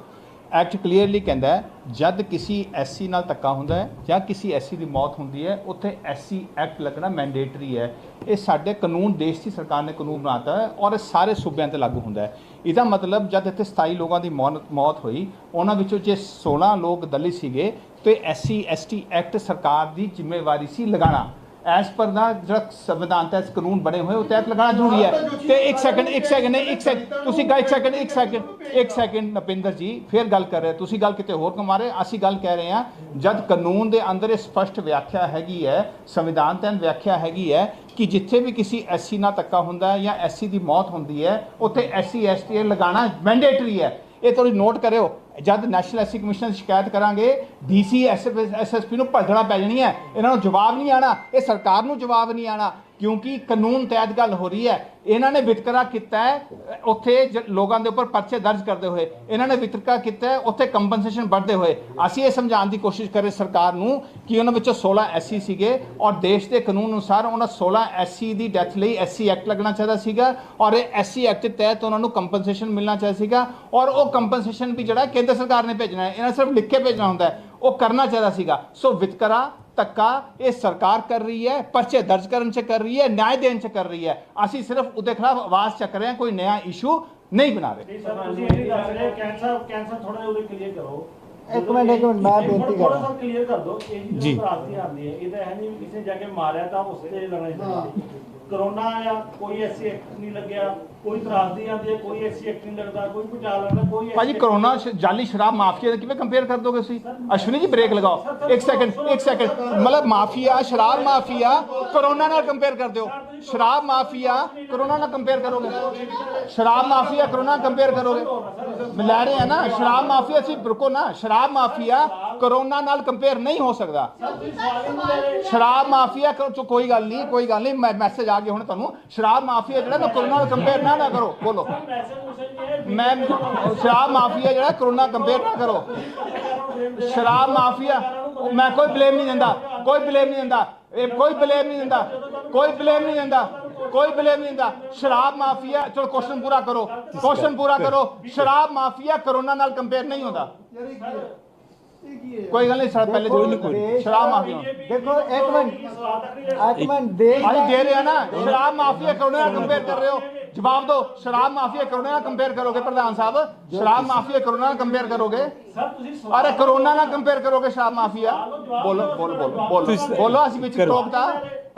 ਐਕਟ ਕਲੀਅਰਲੀ ਕਹਿੰਦਾ ਹੈ, ਜਦ ਕਿਸੇ ਐਸਸੀ ਨਾਲ ਧੱਕਾ ਹੁੰਦਾ ਹੈ ਜਾਂ ਕਿਸੇ ਐਸਸੀ ਦੀ ਮੌਤ ਹੁੰਦੀ ਹੈ, ਉੱਥੇ ਐਸਸੀ ਐਕਟ ਲੱਗਣਾ ਮੈਂਡੇਟਰੀ ਹੈ। ਇਹ ਸਾਡੇ ਕਾਨੂੰਨ, ਦੇਸ਼ ਦੀ ਸਰਕਾਰ ਨੇ ਕਾਨੂੰਨ ਬਣਾਤਾ ਹੈ ਔਰ ਇਹ ਸਾਰੇ ਸੂਬਿਆਂ ਤੇ ਲਾਗੂ ਹੁੰਦਾ ਹੈ। ਇਹਦਾ ਮਤਲਬ ਜਦ ਇੱਥੇ 27 ਲੋਕਾਂ ਦੀ ਮੌਤ ਹੋਈ, ਉਹਨਾਂ ਵਿੱਚੋਂ ਜੇ 16 ਲੋਕ ਦਲਿਤ ਸੀਗੇ, ਤੇ ਐਸਸੀ ਐਸਟੀ ਐਕਟ ਸਰਕਾਰ ਦੀ ਜ਼ਿੰਮੇਵਾਰੀ ਸੀ ਲਗਾਉਣਾ। ਐਸ ਪਰ ਦਾ ਜਿਹੜਾ ਸੰਵਿਧਾਨ ਤਹਿਤ ਕਾਨੂੰਨ ਬਣੇ ਹੋਏ, ਉਹ ਤਹਿਤ ਲਗਾਉਣਾ ਜ਼ਰੂਰੀ ਹੈ। ਤੇ ਇੱਕ ਸੈਕਿੰਡ ਇੱਕ ਸੈਕਿੰਡ ਇੱਕ ਸੈਕਿੰਡ ਤੁਸੀਂ ਗੱਲ ਇੱਕ ਸੈਕਿੰਡ ਇੱਕ ਸੈਕਿੰਡ ਇੱਕ ਸੈਕਿੰਡ ਨਪਿੰਦਰ ਜੀ, ਫਿਰ ਗੱਲ ਕਰ ਰਹੇ ਤੁਸੀਂ ਗੱਲ ਕਿਤੇ ਹੋਰ ਕਮਾ ਰਹੇ ਅਸੀਂ ਗੱਲ ਕਹਿ ਰਹੇ ਹਾਂ, ਜਦ ਕਾਨੂੰਨ ਦੇ ਅੰਦਰ ਇਹ ਸਪਸ਼ਟ ਵਿਆਖਿਆ ਹੈਗੀ ਹੈ, ਸੰਵਿਧਾਨ ਤਹਿਤ ਵਿਆਖਿਆ ਹੈਗੀ ਹੈ, ਕਿ ਜਿੱਥੇ ਵੀ ਕਿਸੇ ਐਸਸੀ ਨਾਲ ਧੱਕਾ ਹੁੰਦਾ ਹੈ ਜਾਂ ਐਸਸੀ ਦੀ ਮੌਤ ਹੁੰਦੀ ਹੈ, ਉੱਥੇ ਐਸਸੀ, ਐਸਟੀ ਲਗਾਉਣਾ ਮੈਂਡੇਟਰੀ ਹੈ। ਇਹ ਥੋੜੀ ਨੋਟ ਕਰਿਓ, ਜਦ ਨੈਸ਼ਨਲ ਐਸਸੀ ਕਮਿਸ਼ਨ ਸ਼ਿਕਾਇਤ ਕਰਾਂਗੇ ਡੀਸੀ ਐਸਐਸਪੀ ਨੂੰ ਭੱਜਣਾ ਪੈ ਜਾਣੀ ਹੈ, ਇਹਨਾਂ ਨੂੰ ਜਵਾਬ ਨਹੀਂ ਆਣਾ ਇਹ ਸਰਕਾਰ ਨੂੰ ਜਵਾਬ ਨਹੀਂ ਆਣਾ ਕਿਉਂਕਿ ਕਾਨੂੰਨ ਤਹਿਤ ਗੱਲ ਹੋ ਰਹੀ ਹੈ। ਇਹਨਾਂ ਨੇ ਵਿਤਕਰਾ ਕੀਤਾ ਹੈ। ਉੱਥੇ ਜ- ਲੋਕਾਂ ਦੇ ਉੱਪਰ ਪਰਚੇ ਦਰਜ ਕਰਦੇ ਹੋਏ, ਇਹਨਾਂ ਨੇ ਵਿਤਕਰਾ ਕੀਤਾ ਹੈ। ਉੱਥੇ ਕੰਪਨਸੇਸ਼ਨ ਵੱਧਦੇ ਹੋਏ। ਅਸੀਂ ਇਹ ਸਮਝਾਉਣ ਦੀ ਕੋਸ਼ਿਸ਼ ਕਰੇ ਸਰਕਾਰ ਨੂੰ ਕਿ ਉਹਨਾਂ ਵਿੱਚੋਂ 16 ਐਸਸੀ ਸੀਗੇ ਔਰ ਦੇਸ਼ ਦੇ ਕਾਨੂੰਨ ਅਨੁਸਾਰ ਉਹਨਾਂ 16 ਐਸਸੀ ਦੀ ਡੈਥ ਲਈ ਐਸਸੀ ਐਕਟ ਲੱਗਣਾ ਚਾਹੀਦਾ ਸੀਗਾ ਔਰ ਇਹ ਐਸਸੀ ਐਕਟ ਦੇ ਤਹਿਤ ਉਹਨਾਂ ਨੂੰ ਕੰਪਨਸੇਸ਼ਨ ਮਿਲਣਾ ਚਾਹੀਦਾ ਸੀਗਾ ਔਰ ਉਹ ਕੰਪਨਸੇਸ਼ਨ ਵੀ ਜਿਹੜਾ ਕੇਂਦਰ ਸਰਕਾਰ ਨੇ ਭੇਜਣਾ ਹੈ, ਇਹਨਾਂ ਨੇ ਸਿਰਫ ਲਿਖ ਕੇ ਭੇਜਣਾ ਹੁੰਦਾ ਉਹ ਕਰਨਾ ਚਾਹੀਦਾ ਸੀਗਾ। ਸੋ ਵਿਤਕਰਾ ਧੱਕਾ ਇਹ ਸਰਕਾਰ ਕਰ ਰਹੀ ਹੈ ਪਰਚੇ ਦਰਜ ਕਰਨ ਚ ਕਰ ਰਹੀ ਹੈ ਨਿਆਂ ਦੇਣ ਚ ਕਰ ਰਹੀ ਹੈ ਅਸੀਂ ਸਿਰਫ ਉਹਦੇ ਖਿਲਾਫ ਆਵਾਜ਼ ਚੱਕ ਰਹੇ ਹਾਂ ਕੋਈ ਨया ਇਸ਼ੂ ਨਹੀਂ ਬਣਾ ਰਹੇ ਨਹੀਂ ਸਰ ਤੁਸੀਂ ਇਹ ਨਹੀਂ ਦੱਸ ਰਹੇ ਕੈਂਸਰ ਕੈਂਸਰ ਥੋੜਾ ਜਿਹਾ ਉਹਦੇ ਕਲੀਅਰ ਕਰੋ ਇੱਕ ਮਿੰਟ, ਇੱਕ ਮਿੰਟ, ਮੈਂ ਬੇਨਤੀ ਥੋੜਾ ਕਰਾਂ। ਸਾ ਕਲੀਅਰ ਕਰ ਦਿਓ ਇਹ ਜੀ। ਜੀ ਰਾਸਤੀ ਆਉਂਦੀ ਹੈ ਇਹ ਤਾਂ ਹੈ ਨਹੀਂ ਕਿਸੇ ਜਾ ਕੇ ਮਾਰਿਆ ਤਾਂ ਉਸ ਤੇ ਲੜਾਈ ਕਰੋਨਾ ਆਇਆ ਕੋਈ ਐਸੀ ਐਕਟ ਨਹੀਂ ਲੱਗਿਆ ਕੋਈ ਤਰਾਸਦੀ ਆਉਂਦੀ ਹੈ ਕੋਈ ਐਸੀ ਐਕਟ ਨਹੀਂ ਲੱਗਦਾ ਕੋਈ ਭੁਚਾਲ ਆਉਂਦਾ ਕੋਈ ਭਾਜੀ SC ਕਰੋਨਾ ਸ਼- ਜਾਲੀ ਸ਼ਰਾਬ ਮਾਫੀਆ ਦਾ ਕਿਵੇਂ ਕੰਪੇਅਰ ਕਰ ਦੋਗੇ ਤੁਸੀਂ ਅਸ਼ਵਨੀ ਜੀ ਬ੍ਰੇਕ ਲਗਾਓ ਇੱਕ ਸੈਕਿੰਡ ਇੱਕ ਸੈਕਿੰਡ ਮਤਲਬ ਮਾਫੀਆ ਸ਼ਰਾਬ ਮਾਫੀਆ ਕਰੋਨਾ ਨਾਲ ਕੰਪੇਅਰ ਕਰ ਦਿਓ ਸ਼ਰਾਬ ਮਾਫੀਆ ਕਰੋਨਾ ਨਾਲ ਕੰਪੇਅਰ ਕਰੋਗੇ ਸ਼ਰਾਬ ਮਾਫੀਆ ਕਰੋਨਾ ਨਾਲ ਕੰਪੇਅਰ ਕਰੋਗੇ ਮੈਂ ਲੈ ਰਹੇ ਆ ਨਾ ਸ਼ਰਾਬ ਮਾਫੀਆ ਸੀ ਰੁਕੋ ਨਾ ਸ਼ਰਾਬ ਮਾਫੀਆ ਕਰੋਨਾ ਨਾਲ ਕੰਪੇਅਰ ਨਹੀਂ ਹੋ ਸਕਦਾ। ਸ਼ਰਾਬ ਮਾਫੀਆ ਚੋ ਕੋਈ ਗੱਲ ਨਹੀਂ, ਕੋਈ ਗੱਲ ਨਹੀਂ ਮੈਸੇਜ ਆ ਗਿਆ ਹੁਣ ਤੁਹਾਨੂੰ। ਸ਼ਰਾਬ ਮਾਫੀਆ ਜਿਹੜਾ ਨਾ ਕਰੋਨਾ ਨਾਲ ਕੰਪੇਅਰ ਨਾ ਨਾ ਕਰੋ, ਬੋਲੋ। ਮੈਂ ਸ਼ਰਾਬ ਮਾਫੀਆ ਜਿਹੜਾ ਕਰੋਨਾ ਕੰਪੇਅਰ ਨਾ ਕਰੋ। ਸ਼ਰਾਬ ਮਾਫੀਆ, ਮੈਂ ਕੋਈ ਬਲੇਮ ਨਹੀਂ ਦਿੰਦਾ, ਕੋਈ ਬਲੇਮ ਨਹੀਂ ਦਿੰਦਾ, ਇਹ ਕੋਈ ਬਲੇਮ ਨਹੀਂ ਦਿੰਦਾ, ਕੋਈ ਬਲੇਮ ਨਹੀਂ ਦਿੰਦਾ, ਕੋਈ ਬਲੇਮ ਨਹੀਂ ਦਿੰਦਾ। ਸ਼ਰਾਬ ਮਾਫੀਆ, ਚਲੋ ਕੁਐਸਚਨ ਪੂਰਾ ਕਰੋ ਕੁਐਸਚਨ ਪੂਰਾ ਕਰੋ। ਸ਼ਰਾਬ ਮਾਫੀਆ ਕਰੋਨਾ ਨਾਲ ਕੰਪੇਅਰ ਨਹੀਂ ਹੁੰਦਾ। ਕੋਈ ਗੱਲ ਨਹੀਂ ਸਰ ਪਹਿਲੇ ਕੋਈ ਨਹੀਂ। ਸ਼ਰਾਬ ਮਾਫੀਆ। ਦੇਖੋ ਇੱਕ ਮਿੰਟ। ਇੱਕ ਮਿੰਟ ਦੇਸ਼ ਭਾਈ ਦਾ ਦੇ ਰਹੇ ਆ ਨਾ ਸ਼ਰਾਬ ਮਾਫੀਆ ਕਰੋਨਾ ਨਾਲ ਕੰਪੇਅਰ ਕਰ ਰਹੇ ਹੋ? ਜਵਾਬ ਦਿਓ ਸ਼ਰਾਬ ਮਾਫੀਆ ਕਰੋਨਾ ਨਾਲ ਕੰਪੇਅਰ ਕਰੋਗੇ ਪ੍ਰਧਾਨ ਸਾਹਿਬ? ਸ਼ਰਾਬ ਮਾਫੀਆ ਕਰੋਨਾ ਨਾਲ ਕੰਪੇਅਰ ਕਰੋਗੇ? ਸਰ ਤੁਸੀਂ ਅਰੇ ਕਰੋਨਾ ਨਾਲ ਕੰਪੇਅਰ ਕਰੋਗੇ ਸ਼ਰਾਬ ਮਾਫੀਆ? ਬੋਲੋ ਬੋਲੋ ਬੋਲੋ ਬੋਲੋ। ਅਸੀਂ ਵਿੱਚ। ਟੋਕਤਾ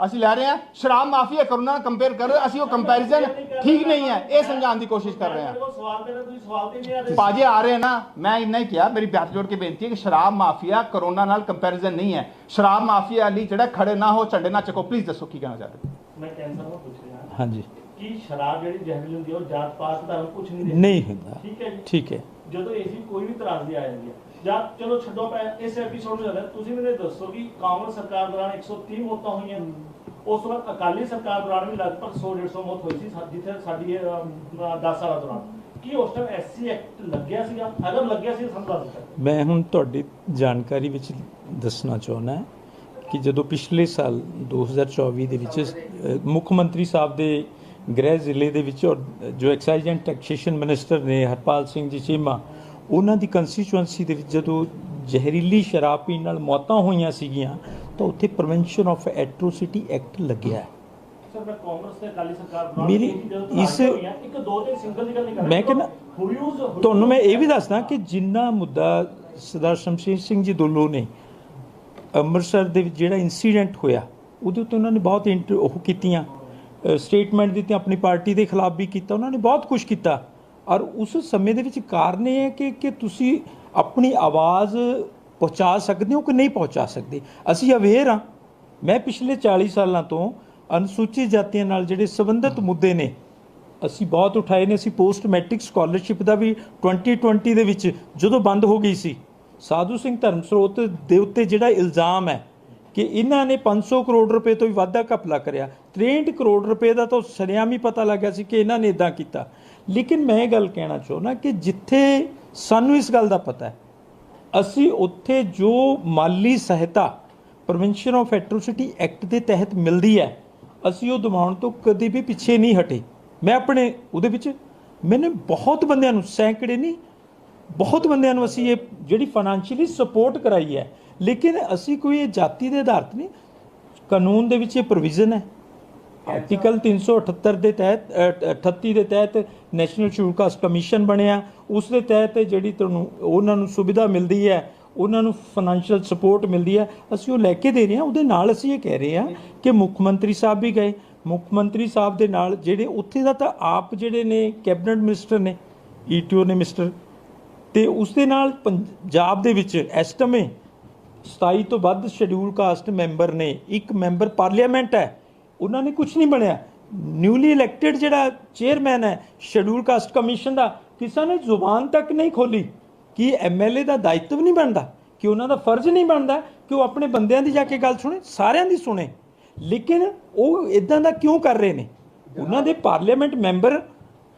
ਅਸੀਂ ਲੈ ਰਹੇ ਹਾਂ। ਸ਼ਰਾਬ ਮਾਫੀਆ ਕਰੋਨਾ ਨਾਲ ਕੰਪੇਅਰ ਕਰ। ਰਹੇ ਹੋ, ਅਸੀਂ ਉਹ ਕੰਪੈਰੀਜ਼ਨ ਠੀਕ ਨਹੀਂ ਹੈ। ਇਹ ਸਮਝਾਉਣ ਦੀ ਕੋਸ਼ਿਸ਼ ਕਰ ਰਹੇ ਹਾਂ। ਸਵਾਲ ਤੇ ਤੁਸੀਂ ਸਵਾਲ ਤੇ ਨਹੀਂ ਆ ਰਹੇ। ਪਾਜੀ ਆ ਰਹੇ ਨਾ ਮੈਂ ਇੰਨਾ ਹੀ ਕਿਹਾ ਮੇਰੀ ਹੱਥ ਜੋੜ ਕੇ ਬੇਨਤੀ ਹੈ ਕਿ ਸ਼ਰਾਬ ਮਾਫੀਆ ਕਰੋਨਾ ਨਾਲ ਕੰਪੈਰੀਜ਼ਨ ਨਹੀਂ ਹੈ। ਸ਼ਰਾਬ ਮਾਫੀਆ ਲਈ ਜਿਹੜਾ ਖੜੇ ਨਾ ਹੋ ਝੰਡੇ ਨਾ ਚੱਕੋ ਪਲੀਜ਼ ਦੱਸੋ ਕੀ ਕਹਿਣਾ ਚਾਹते ਹੋ? ਮੈਂ ਕੈਂਸਰ ਨੂੰ ਪੁੱਛ ਰਿਹਾ। ਹਾਂਜੀ। ਕਿ ਸ਼ਰਾਬ ਜਿਹੜੀ ਜ਼ਹਿਰੀਲੀ ਹੁੰਦੀ ਹੈ ਉਹ ਜਾਤ ਪਾਤ ਧਰਮ ਕੁਝ ਨਹੀਂ ਦੇਖਦੀ ਨਹੀਂ ਹੁੰਦਾ। ਠੀਕ ਹੈ ਜੀ। ਠੀਕ ਹੈ। ਜਦੋਂ ਏਸੀ ਕੋਈ ਵੀ ਤਰਾਜ਼ਦੀ ਆ ਜਾਂਦੀ ਹੈ ਜਾਂ ਚਲੋ ਛੱਡੋ ਪੈ ਇਸ ਐਪੀਸੋਡ ਨੂੰ ਜ਼ਿਆਦਾ ਤੁਸੀਂ ਮੈਨੂੰ ਦੱਸੋ ਕਿ ਕਾਂਗਰਸ ਸਰਕਾਰ ਦੌਰਾਨ 130 ਮੌਤਾਂ ਹੋਈਆਂ। ਉਸ ਤੋਂ ਬਾਅਦ ਅਕਾਲੀ ਸਰਕਾਰ ਦੌਰਾਨ ਵੀ ਲਗਭਗ 100 150 ਮੌਤ ਹੋਈ ਸੀ ਜਿੱਥੇ ਸਾਡੀ 10 ਸਾਲਾਂ ਦੌਰਾਨ। ਕੀ ਉਸ ਟਾਈਮ ਐਸਸੀ ਐਕਟ ਲੱਗਿਆ ਸੀਗਾ? ਅਗਰ ਲੱਗਿਆ ਸੀ ਤਾਂ ਸਾਨੂੰ ਦੱਸ ਦਿਓ। ਮੈਂ ਹੁਣ ਤੁਹਾਡੀ ਜਾਣਕਾਰੀ ਵਿੱਚ ਦੱਸਣਾ ਚਾਹੁੰਦਾ ਕਿ ਜਦੋਂ ਪਿਛਲੇ ਸਾਲ 2024 ਦੇ ਵਿੱਚ ਮੁੱਖ ਮੰਤਰੀ ਸਾਹਿਬ ਦੇ ਗ੍ਰਹਿ ਜ਼ਿਲ੍ਹੇ ਦੇ ਵਿੱਚ ਔਰ ਜੋ ਐਕਸਾਈਜ਼ ਐਂਡ ਟੈਕਸੇਸ਼ਨ ਮਿਨਿਸਟਰ ਨੇ ਹਰਪਾਲ ਸਿੰਘ ਜੀ ਚੀਮਾ ਉਹਨਾਂ ਦੀ ਕੰਸਟੀਚੁਐਂਸੀ ਦੇ ਵਿੱਚ ਜਦੋਂ ਜ਼ਹਿਰੀਲੀ ਸ਼ਰਾਬ ਪੀਣ ਨਾਲ ਮੌਤਾਂ ਹੋਈਆਂ ਸੀਗੀਆਂ ਤਾਂ ਉੱਥੇ ਪ੍ਰੀਵੈਂਸ਼ਨ ਆਫ ਐਟ੍ਰੋਸਿਟੀ ਐਕਟ ਲੱਗਿਆ ਹੈ। ਸਰ ਮੈਂ ਕਾਂਗਰਸ ਤੇ ਅਕਾਲੀ ਸਰਕਾਰ ਦੌਰਾਨ ਮੇਰੀ ਇਸ- ਤਰਾਜ਼ਦੀਆਂ ਹੋਈਆਂ, ਇੱਕ ਦੋ ਤੇ ਸਿੰਗਲ ਦੀ ਗੱਲ ਨਹੀਂ ਕਰ ਮੈਂ ਕਹਿੰਦਾ- ਤੁਹਾਨੂੰ ਮੈਂ ਇਹ ਵੀ ਦੱਸਦਾ ਕਿ ਜਿੰਨਾ ਮੁੱਦਾ ਸਰਦਾਰ ਸ਼ਮਸ਼ੇਰ ਸਿੰਘ ਜੀ ਦੁੱਲੋ ਨੇ ਅੰਮ੍ਰਿਤਸਰ ਦੇ ਵਿੱਚ ਜਿਹੜਾ ਇਨਸੀਡੈਂਟ ਹੋਇਆ ਉਹਦੇ ਉੱਤੇ ਉਹਨਾਂ ਨੇ ਬਹੁਤ ਇੰਟ- ਉਹ ਕੀਤੀਆਂ ਸਟੇਟਮੈਂਟ ਦਿੱਤੀ ਆਪਣੀ ਪਾਰਟੀ ਦੇ ਖਿਲਾਫ ਵੀ ਕੀਤਾ ਉਹਨਾਂ ਨੇ ਬਹੁਤ ਕੁਝ ਕੀਤਾ। ਔਰ ਉਸ ਸਮੇਂ ਦੇ ਵਿੱਚ ਕਾਰਨ ਇਹ ਹੈ ਕਿ ਕਿ ਤੁਸੀਂ ਆਪਣੀ ਆਵਾਜ਼ ਪਹੁੰਚਾ ਸਕਦੇ ਹੋ ਕਿ ਨਹੀਂ ਪਹੁੰਚਾ ਸਕਦੇ? ਅਸੀਂ ਅਵੇਅਰ ਹਾਂ। ਮੈਂ ਪਿਛਲੇ 40 ਸਾਲਾਂ ਤੋਂ ਅਨੁਸੂਚਿਤ ਜਾਤੀਆਂ ਨਾਲ ਜਿਹੜੇ ਸੰਬੰਧਿਤ ਮੁੱਦੇ ਨੇ, ਅਸੀਂ ਬਹੁਤ ਉਠਾਏ ਨੇ। ਅਸੀਂ ਪੋਸਟ ਮੈਟ੍ਰਿਕ ਸਕਾਲਰਸ਼ਿਪ ਦਾ ਵੀ 2020 ਦੇ ਵਿੱਚ ਜਦੋਂ ਬੰਦ ਹੋ ਗਈ ਸੀ, ਸਾਧੂ ਸਿੰਘ ਧਰਮ ਸਰੋਤ ਦੇ ਉੱਤੇ ਜਿਹੜਾ ਇਲਜ਼ਾਮ ਹੈ ਕਿ ਇਹਨਾਂ ਨੇ 500 ਕਰੋੜ ਰੁਪਏ ਤੋਂ ਵੀ ਵਾਧਾ ਘਪਲਾ ਕਰਿਆ। 63 ਕਰੋੜ ਰੁਪਏ ਦਾ ਤਾਂ ਸਰਿਆਮ ਹੀ ਪਤਾ ਲੱਗਿਆ ਸੀ ਕਿ ਇਹਨਾਂ ਨੇ ਇਦਾਂ ਕੀਤਾ। ਲੇਕਿਨ ਮੈਂ ਇਹ ਗੱਲ ਕਹਿਣਾ ਚਾਹੁੰਦਾ ਕਿ ਜਿੱਥੇ ਸਾਨੂੰ ਇਸ ਗੱਲ ਦਾ ਪਤਾ ਹੈ, ਅਸੀਂ ਉੱਥੇ ਜੋ ਮਾਲੀ ਸਹਾਇਤਾ ਪ੍ਰੀਵੈਂਸ਼ਨ ਆਫ ਐਟਰੋਸਿਟੀ ਐਕਟ ਦੇ ਤਹਿਤ ਮਿਲਦੀ ਹੈ, ਅਸੀਂ ਉਹ ਦਿਵਾਉਣ ਤੋਂ ਕਦੇ ਵੀ ਪਿੱਛੇ ਨਹੀਂ ਹਟੇ। ਮੈਂ ਆਪਣੇ ਉਹਦੇ ਵਿੱਚ ਮੈंने ਬਹੁਤ ਬੰਦਿਆਂ ਨੂੰ ਸੈਂਕੜੇ ਨਹੀਂ, ਬਹੁਤ ਬੰਦਿਆਂ ਨੂੰ ਅਸੀਂ ਇਹ ਜਿਹੜੀ ਫਾਈਨੈਂਸ਼ੀਅਲੀ ਸਪੋਰਟ ਕਰਾਈ ਹੈ, ਲੇਕਿਨ ਅਸੀਂ ਕੋਈ ਇਹ ਜਾਤੀ ਦੇ ਆਧਾਰਿਤ ਨਹੀਂ, ਕਾਨੂੰਨ ਦੇ ਵਿੱਚ ਇਹ ਪ੍ਰੋਵੀਜ਼ਨ ਹੈ। ਆਰਟੀਕਲ 378 ਦੇ ਤਹਿਤ ਅ, 38 ਦੇ ਤਹਿਤ ਨੈਸ਼ਨਲ ਸ਼ਡਿਊਲ ਕਮਿਸ਼ਨ ਬਣਿਆ। ਉਸ ਦੇ ਤਹਿਤ ਜਿਹੜੀ ਤੁਹਾਨੂੰ ਉਹਨਾਂ ਨੂੰ ਸੁਵਿਧਾ ਮਿਲਦੀ ਹੈ ਉਹਨਾਂ ਨੂੰ ਫਾਈਨੈਂਸ਼ੀਅਲ ਸਪੋਰਟ ਮਿਲਦੀ ਹੈ ਅਸੀਂ ਉਹ ਲੈ ਕੇ ਦੇ ਰਹੇ ਹਾਂ। ਉਹਦੇ ਨਾਲ ਅਸੀਂ ਇਹ ਕਹਿ ਰਹੇ ਹਾਂ ਕਿ ਮੁੱਖ ਮੰਤਰੀ ਸਾਹਿਬ ਵੀ ਗਏ। ਮੁੱਖ ਮੰਤਰੀ ਸਾਹਿਬ ਦੇ ਨਾਲ ਜਿਹੜੇ ਉੱਥੇ ਦਾ ਤਾਂ ਆਪ ਜਿਹੜੇ ਨੇ ਕੈਬਨਿਟ ਮਿਨਿਸਟਰ ਨੇ ਈਟੀਓ ਨੇ ਮਿਸਟਰ ਤੇ ਉਸ ਦੇ ਨਾਲ ਪੰਜਾਬ ਦੇ ਵਿੱਚ ਐਸਟਮੇ 27 ਤੋਂ ਵੱਧ ਸ਼ਡਿਊਲ ਕਾਸਟ ਮੈਂਬਰ ਨੇ। ਇੱਕ ਮੈਂਬਰ ਪਾਰਲੀਮੈਂਟ ਹੈ। ਉਹਨਾਂ ਨੇ ਕੁਝ ਨਹੀਂ ਬਣਿਆ। ਨਿਊਲੀ ਇਲੈਕਟਿਡ ਜਿਹੜਾ ਚੇਅਰਮੈਨ ਹੈ ਸ਼ਡਿਊਲ ਕਾਸਟ ਕਮਿਸ਼ਨ ਦਾ, ਕਿਸੇ ਨੇ ਜ਼ੁਬਾਨ ਤੱਕ ਨਹੀਂ ਖੋਲੀ ਕਿ ਐਮਐਲਏ ਦਾ ਦਾਇਿਤਵ ਨਹੀਂ ਬਣਦਾ, ਕਿ ਉਹਨਾਂ ਦਾ ਫਰਜ਼ ਨਹੀਂ ਬਣਦਾ ਕਿ ਉਹ ਆਪਣੇ ਬੰਦਿਆਂ ਦੀ ਜਾ ਕੇ ਗੱਲ ਸੁਣੇ, ਸਾਰਿਆਂ ਦੀ ਸੁਣੇ। ਲੇਕਿਨ ਉਹ ਇਦਾਂ ਦਾ ਕਿਉਂ ਕਰ ਰਹੇ ਨੇ? ਉਹਨਾਂ ਦੇ ਪਾਰਲੀਮੈਂਟ ਮੈਂਬਰ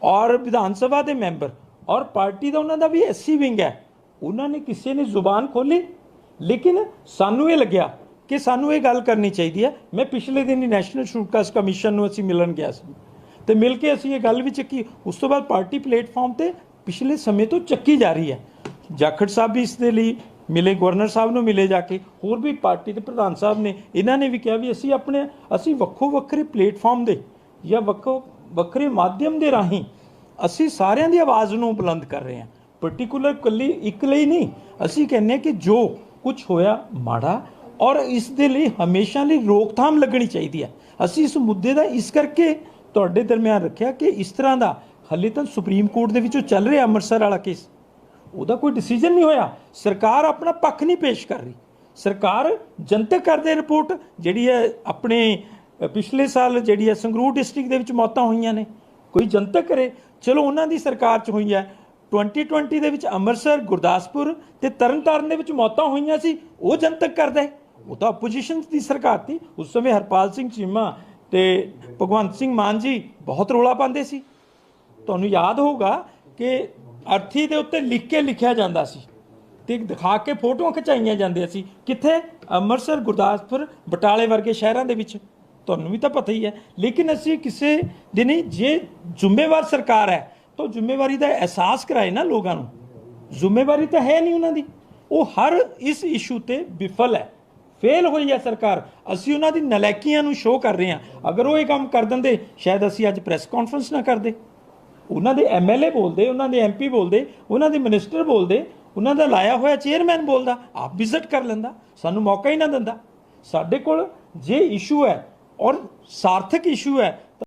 ਔਰ ਵਿਧਾਨ ਸਭਾ ਦੇ ਮੈਂਬਰ ਔਰ ਪਾਰਟੀ ਦਾ ਉਹਨਾਂ ਦਾ ਵੀ ਐਸਸੀ ਵਿੰਗ ਹੈ। ਉਹਨਾਂ ਨੇ ਕਿਸੇ ਨੇ ਜ਼ੁਬਾਨ ਖੋਲੀ। ਲੇਕਿਨ ਸਾਨੂੰ ਇਹ ਲੱਗਿਆ ਕਿ ਸਾਨੂੰ ਇਹ ਗੱਲ ਕਰਨੀ ਚਾਹੀਦੀ ਹੈ, ਮੈਂ ਪਿਛਲੇ ਦਿਨ ਹੀ ਨੈਸ਼ਨਲ ਸ਼ੂਟਕਾਸਟ ਕਮਿਸ਼ਨ ਨੂੰ ਅਸੀਂ ਮਿਲਣ ਗਿਆ ਸੀ। ਤੇ ਮਿਲ ਕੇ ਅਸੀਂ ਇਹ ਗੱਲ ਵੀ ਚੱਕੀ। ਉਸ ਤੋਂ ਬਾਅਦ ਪਾਰਟੀ ਪਲੇਟਫਾਰਮ ਤੇ ਪਿਛਲੇ ਸਮੇਂ ਤੋਂ ਚੱਕੀ ਜਾ ਰਹੀ ਹੈ। ਜਾਖੜ ਸਾਹਿਬ ਵੀ ਇਸ ਦੇ ਲਈ ਮਿਲੇ, ਗਵਰਨਰ ਸਾਹਿਬ ਨੂੰ ਮਿਲੇ ਜਾ ਕੇ। ਹੋਰ ਵੀ ਪਾਰਟੀ ਦੇ ਪ੍ਰਧਾਨ ਸਾਹਿਬ ਨੇ, ਇਹਨਾਂ ਨੇ ਵੀ ਕਿਹਾ ਵੀ ਅਸੀਂ ਆਪਣੇ, ਅਸੀਂ ਵੱਖੋ ਵੱਖਰੇ ਪਲੇਟਫਾਰਮ ਦੇ ਜਾਂ ਵੱਖੋ ਵੱਖਰੇ ਮਾਧਿਅਮ ਦੇ ਰਾਹੀਂ ਅਸੀਂ ਸਾਰਿਆਂ ਦੀ ਆਵਾਜ਼ ਨੂੰ ਬੁਲੰਦ ਕਰ ਰਹੇ ਹਾਂ। ਪਾਰਟਿਕੂਲਰ ਕੱਲੀ ਇੱਕ ਲਈ ਨਹੀਂ, ਅਸੀਂ ਕਹਿੰਨੇ ਕਿ ਜੋ ਕੁਝ ਹੋਇਆ ਮਾੜਾ ਔਰ ਇਸ ਦੇ ਲਈ ਹਮੇਸ਼ਾ ਲਈ ਰੋਕਥਾਮ ਲੱਗਣੀ ਚਾਹੀਦੀ ਹੈ। ਅਸੀਂ ਇਸ ਮੁੱਦੇ ਦਾ ਇਸ ਕਰਕੇ ਤੁਹਾਡੇ ਦਰਮਿਆਨ ਰੱਖਿਆ ਕਿ ਇਸ ਤਰ੍ਹਾਂ ਦਾ ਹਾਲੇ ਤਾਂ ਸੁਪਰੀਮ ਕੋਰਟ ਦੇ ਵਿੱਚੋਂ ਚੱਲ ਰਿਹਾ ਅੰਮ੍ਰਿਤਸਰ ਵਾਲਾ ਕੇਸ ਉਹਦਾ ਕੋਈ ਡਿਸੀਜਨ ਨਹੀਂ ਹੋਇਆ। ਸਰਕਾਰ ਆਪਣਾ ਪੱਖ ਨਹੀਂ ਪੇਸ਼ ਕਰ ਰਹੀ। ਸਰਕਾਰ ਜਨਤਕ ਕਰਦੇ ਰਿਪੋਰਟ ਜਿਹੜੀ ਹੈ ਆਪਣੇ ਪਿਛਲੇ ਸਾਲ ਜਿਹੜੀ ਹੈ ਸੰਗਰੂਰ ਡਿਸਟ੍ਰਿਕਟ ਦੇ ਵਿੱਚ ਮੌਤਾਂ ਹੋਈਆਂ ਨੇ। ਕੋਈ ਜਨਤਕ ਕਰੇ। ਚਲੋ ਉਹਨਾਂ ਦੀ ਸਰਕਾਰ 'ਚ ਹੋਈ ਹੈ। 2020 ਦੇ ਵਿੱਚ ਅੰਮ੍ਰਿਤਸਰ, ਗੁਰਦਾਸਪੁਰ ਤੇ ਤਰਨਤਾਰਨ ਦੇ ਵਿੱਚ ਮੌਤਾਂ ਹੋਈਆਂ ਸੀ। ਉਹ ਜਨਤਕ ਕਰਦਾ। ਹੈ। ਉਹ ਤਾਂ ਆਪੋਜੀਸ਼ਨ ਦੀ ਸਰਕਾਰ ਸੀ। ਉਸ ਸਮੇਂ ਹਰਪਾਲ ਸਿੰਘ ਚੀਮਾ ਤੇ ਭਗਵੰਤ ਸਿੰਘ ਮਾਨ ਜੀ ਬਹੁਤ ਰੋਲਾ ਪਾਉਂਦੇ ਸੀ। ਤੁਹਾਨੂੰ ਯਾਦ ਹੋਊਗਾ ਕਿ ਅਰਥੀ ਦੇ ਉੱਤੇ ਲਿਖ ਕੇ ਲਿਖਿਆ ਜਾਂਦਾ ਸੀ ਤੇ ਦਿਖਾ ਕੇ ਫੋਟੋਆਂ ਖਿਚਾਈਆਂ ਜਾਂਦੀਆਂ ਸੀ। ਕਿੱਥੇ? ਅੰਮ੍ਰਿਤਸਰ, ਗੁਰਦਾਸਪੁਰ, ਬਟਾਲੇ ਵਰਗੇ ਸ਼ਹਿਰਾਂ ਦੇ ਵਿੱਚ। ਤੁਹਾਨੂੰ ਵੀ ਤਾਂ ਪਤਾ ਹੀ ਹੈ। ਲੇਕਿਨ ਅਸੀਂ ਕਿਸੇ ਦਿਨ ਜੇ ਜ਼ਿੰਮੇਵਾਰ ਸਰਕਾਰ ਹੈ, ਤਾਂ ਜ਼ਿੰਮੇਵਾਰੀ ਦਾ ਅਹਿਸਾਸ ਕਰਾਏ ਨਾ ਲੋਕਾਂ ਨੂੰ। ਜ਼ਿੰਮੇਵਾਰੀ ਤਾਂ ਹੈ ਨਹੀਂ ਉਹਨਾਂ ਦੀ। ਉਹ ਹਰ ਇਸ ਇਸ਼ੂ ਤੇ ਵਿਫਲ ਹੈ। ਫੇਲ ਹੋਈ ਹੈ ਸਰਕਾਰ। ਅਸੀਂ ਉਹਨਾਂ ਦੀ ਨਲਾਇਕੀਆਂ ਨੂੰ ਸ਼ੋਅ ਕਰ ਰਹੇ ਹਾਂ। ਅਗਰ ਉਹ ਇਹ ਕੰਮ ਕਰ ਦਿੰਦੇ, ਸ਼ਾਇਦ ਅਸੀਂ ਅੱਜ ਪ੍ਰੈਸ ਕਾਨਫਰੰਸ ਨਾ ਕਰਦੇ। ਉਹਨਾਂ ਦੇ ਐਮਐਲਏ ਬੋਲਦੇ, ਉਹਨਾਂ ਦੇ ਐਮਪੀ ਬੋਲਦੇ, ਉਹਨਾਂ ਦੇ ਮਿਨਿਸਟਰ ਬੋਲਦੇ, ਉਹਨਾਂ ਦਾ ਲਾਇਆ ਹੋਇਆ ਚੇਅਰਮੈਨ ਬੋਲਦਾ, ਆਪ ਵਿਜ਼ਿਟ ਕਰ ਲੈਂਦਾ, ਸਾਨੂੰ ਮੌਕਾ ਹੀ ਨਾ ਦਿੰਦਾ। ਸਾਡੇ ਕੋਲ ਜੇ ਇਸ਼ੂ ਹੈ ਔਰ ਸਾਰਥਕ ਇਸ਼ੂ ਹੈ